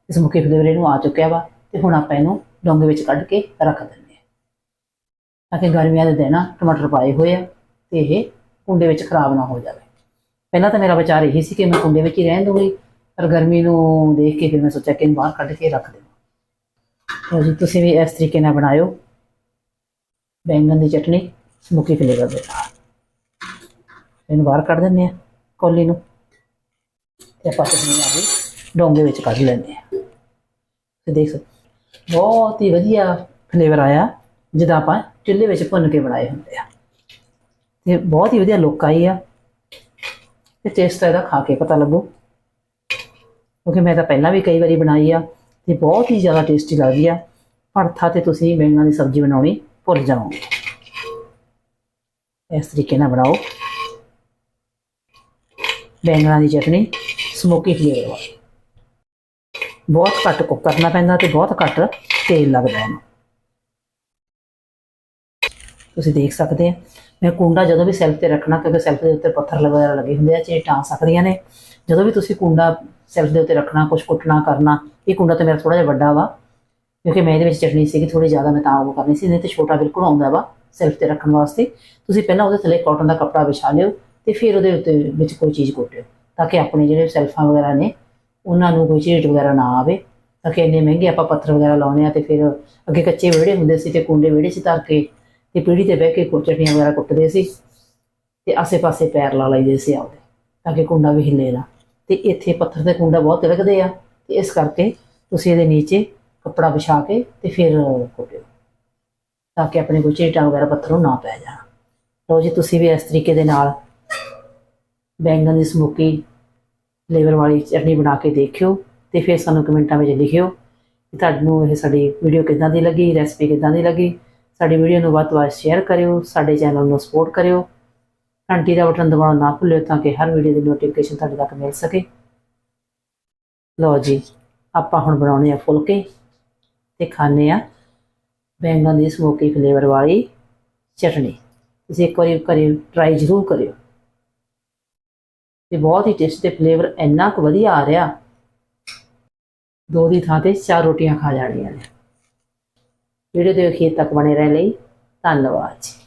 ਸਮੋਕੀ ਫਲੇਵਰ ਇਹਨੂੰ ਆ ਚੁੱਕਿਆ ਵਾ ਤੇ ਹੁਣ ਆਪਾਂ ਇਹਨੂੰ ਡੋਂਗੇ ਵਿੱਚ ਕੱਢ ਕੇ ਰੱਖ ਦਿੰਦੇ ਹਾਂ। ਤਾਂ ਕਿ ਗਰਮੀਆਂ ਦੇ ਦਿਨ ਟਮਾਟਰ ਪਾਏ ਹੋਏ ਆ ਤੇ ਇਹ ਕੁੰਡੇ ਵਿੱਚ ਖਰਾਬ ਨਾ ਹੋ ਜਾਵੇ। ਪਹਿਲਾਂ ਤਾਂ ਮੇਰਾ ਵਿਚਾਰ ਇਹੀ ਸੀ ਕਿ ਮੈਂ ਕੁੰਡੇ ਵਿੱਚ ਹੀ ਰਹਿਣ ਦੂੰਗੀ ਪਰ ਗਰਮੀ ਨੂੰ ਦੇਖ ਕੇ ਫਿਰ ਮੈਂ ਸੋਚਿਆ ਕਿ ਇਹਨੂੰ ਬਾਹਰ ਕੱਢ ਕੇ ਰੱਖ ਦੇਵਾਂ। ਲਓ ਜੀ, ਤੁਸੀਂ ਵੀ ਇਸ ਤਰੀਕੇ ਨਾਲ ਬਣਾਇਓ। ਬੈਂਗਣ ਦੀ ਚਟਨੀ, ਸਮੋਕੀ ਫਲੇਵਰ ਦੇ ਨਾਲ। ਇਹਨੂੰ ਬਾਹਰ ਕੱਢ ਦਿੰਦੇ ਆ ਕੌਲੀ ਨੂੰ। ਤੇ ਆਪਾਂ ਚਟਨੀ ਆ ਗਈ ਡੋਂਗੇ ਵਿੱਚ ਕੱਢ ਲੈਂਦੇ ਆ ਤੇ ਦੇਖ ਸਕਦੇ ਬਹੁਤ ਹੀ ਵਧੀਆ ਫਲੇਵਰ ਆਇਆ। ਜਿਹਦਾ ਆਪਾਂ ਚੁੱਲ੍ਹੇ ਵਿੱਚ ਭੁੰਨ ਕੇ ਬਣਾਏ ਹੁੰਦੇ ਆ। ਤੇ ਬਹੁਤ ਹੀ ਵਧੀਆ ਲੁੱਕ ਆਈ ਆ। ਤੇ ਟੇਸਟ ਇਹਦਾ ਖਾ ਕੇ ਪਤਾ ਲੱਗੂ। ਕਿਉਂਕਿ ਮੈਂ ਤਾਂ ਪਹਿਲਾਂ ਵੀ ਕਈ ਵਾਰੀ ਬਣਾਈ ਆ ਤੇ ਬਹੁਤ ਹੀ ਜ਼ਿਆਦਾ ਟੇਸਟੀ ਲੱਗਦੀ ਆ। ਭੜਥਾ ਤੇ ਤੁਸੀਂ ਬੈਂਗਣ ਦੀ ਸਬਜ਼ੀ ਬਣਾਉਣੀ ਭੁੱਲ ਜਾਓਗੇ। ਇਸ ਤਰੀਕੇ ਨਾਲ ਬਣਾਓ। ਬੈਂਗਣਾਂ ਦੀ ਚਟਨੀ ਸਮੋਕੀ ਫਲੇਵਰ ਵਾਲੀ। ਬਹੁਤ ਘੱਟ ਕੁੱਕ ਕਰਨਾ ਪੈਂਦਾ ਤੇ ਬਹੁਤ ਘੱਟ ਤੇਲ ਲੱਗਦਾ ਇਹਨੂੰ। ਤੁਸੀਂ ਦੇਖ ਸਕਦੇ ਆ। ਮੈਂ ਕੁੰਡਾ ਜਦੋਂ ਵੀ ਸੈਲਫ ਤੇ ਰੱਖਣਾ, ਕਿਉਂਕਿ ਸੈਲਫ ਦੇ ਉੱਤੇ ਪੱਥਰ ਵਗੈਰਾ ਲੱਗੇ ਹੁੰਦੇ ਆ ਚੀਜ਼ ਟਾਂ ਸਕਦੀਆਂ ਨੇ। ਜਦੋਂ ਵੀ ਤੁਸੀਂ ਕੁੰਡਾ ਸੈਲਫ ਦੇ ਉੱਤੇ ਰੱਖਣਾ ਕੁਝ ਕੁੱਟਣਾ, ਕਰਨਾ, ਇਹ ਕੁੰਡਾ ਤਾਂ ਮੇਰਾ ਥੋੜਾ ਜਿਹਾ ਵੱਡਾ ਵਾ, ਕਿਉਂਕਿ ਮੈਂ ਇਹਦੇ ਵਿੱਚ ਚਟਨੀ ਸੀਗੀ ਥੋੜੀ ਜ਼ਿਆਦਾ ਮੈਂ ਤਾਂ ਉਹ ਕਰਨੀ ਸੀ, ਨਹੀਂ ਤੇ ਛੋਟਾ ਬਿਲਕੁਲ ਆਉਂਦਾ ਵਾ ਸੈਲਫ ਤੇ ਰੱਖਣ ਵਾਸਤੇ। ਤੁਸੀਂ ਪਹਿਲਾਂ ਉਹਦੇ ਥੱਲੇ ਕਾਟਨ ਦਾ ਕੱਪੜਾ ਵਿਛਾ ਲਿਓ ਤੇ ਫਿਰ ਉਹਦੇ ਉੱਤੇ ਵਿੱਚ ਕੋਈ ਚੀਜ਼ ਕੁੱਟਿਓ, ਤਾਂ ਕਿ ਆਪਣੇ ਜਿਹੜੇ ਸੈਲਫਾਂ ਵਗੈਰਾ ਨੇ, ਉਹਨਾਂ ਨੂੰ ਕੋਈ ਚੀਜ਼ ਵਗੈਰਾ ਨਾ ਆਵੇ, ਤਾਂ ਕਿ ਇੰਨੇ ਮਹਿੰਗੇ ਆਪਾਂ ਪੱਥਰ ਵਗੈਰਾ ਲਾਉਨੇ ਆ ਤੇ ਫਿਰ ਅੱਗੇ ਕੱਚੇ ਵਿਹੜੇ ਹੁੰਦੇ ਸੀ ਤੇ ਕੁੰਡੇ ਵਿਹੜੇ 'ਚ ਧਰ ਕੇ ਤੇ ਪੀੜੀ ਤੇ ਬਹਿ ਕੇ ਕੁ- ਚਟਨੀਆਂ ਵਗੈਰਾ ਕੁੱਟਦੇ ਸੀ ਤੇ ਆਸੇ-ਪਾਸੇ ਪੈਰ ਲਾ ਲਈਦੇ ਸੀ ਆਪਦੇ, ਤਾਂ ਕਿ ਕੁੰਡਾ ਵੀ ਹਿੱਲੇ ਨਾ। ਤੇ ਇੱਥੇ ਪੱਥਰ ਤੇ ਕੁੰਡਾ ਬਹੁਤ ਤਿਲਕਦੇ ਆ, ਤੇ ਇਸ ਕਰਕੇ ਤੁਸੀਂ ਇਹਦੇ ਨੀਚੇ ਕੱਪੜਾ ਵਿਛਾ ਕੇ ਤੇ ਫਿਰ ਕੁੱਟਿਓ, ਤਾਂ ਕਿ ਆਪਣੇ ਕੋਈ ਝੇਟਾਂ ਵਗੈਰਾ ਪੱਥਰ ਨੂੰ ਨਾ ਪੈ ਜਾਣ। ਲਓ ਜੀ, ਤੁਸੀਂ ਵੀ ਇਸ ਤਰੀਕੇ ਦੇ ਨਾਲ ਬੈਂਗਣ ਦੀ ਸਮੋਕੀ ਫਲੇਵਰ ਵਾਲੀ ਚਟਨੀ ਬਣਾ ਕੇ ਦੇਖਿਓ ਤੇ ਫਿਰ ਸਾਨੂੰ ਕਮੈਂਟਾਂ ਵਿੱਚ ਲਿਖਿਓ ਕਿ ਤੁਹਾਨੂੰ ਇਹ ਸਾਡੀ ਵੀਡੀਓ ਕਿੱਦਾਂ ਦੀ ਲੱਗੀ ਰੈਸਪੀ ਕਿੱਦਾਂ ਦੀ ਲੱਗੀ। ਸਾਡੀ ਵੀਡੀਓ ਨੂੰ ਵੱਧ ਤੋਂ ਵੱਧ ਸ਼ੇਅਰ ਕਰਿਓ, ਸਾਡੇ ਚੈਨਲ ਨੂੰ ਸਪੋਰਟ ਕਰਿਓ। ਘੰਟੀ ਦਾ ਬਟਨ ਦਬਾਉਣਾ ਨਾ ਭੁੱਲਿਓ ਤਾਂ ਕਿ ਹਰ ਵੀਡੀਓ ਦੀ ਨੋਟੀਫਿਕੇਸ਼ਨ ਤੁਹਾਡੇ ਤੱਕ ਮਿਲ ਸਕੇ। ਲਓ ਜੀ, ਆਪਾਂ ਹੁਣ ਬਣਾਉਣੇ ਆ ਫੁਲਕੇ ਤੇ ਖਾਣੇ ਆ ਬੈਂਗਣ ਦੀ ਸਮੋਕੀ ਫਲੇਵਰ ਵਾਲੀ ਚਟਨੀ। ਤੁਸੀਂ ਇੱਕ ਵਾਰੀ ਘਰੇ ਟਰਾਈ ਜ਼ਰੂਰ ਕਰਿਓ। ਤੇ ਬਹੁਤ ਹੀ ਟੇਸਟੀ ਤੇ ਫਲੇਵਰ ਇੰਨਾ ਕੁ ਵਧੀਆ ਆ ਰਿਹਾ। ਦੋ ਦੀ ਥਾਂ ਤੇ ਚਾਰ ਰੋਟੀਆਂ ਖਾ ਜਾਣੀਆਂ ਨੇ। ਵੀਡੀਓ ਦੇ ਅਖੀਰ ਤੱਕ ਬਣੇ ਰਹਿਣ ਲਈ ਧੰਨਵਾਦ ਜੀ।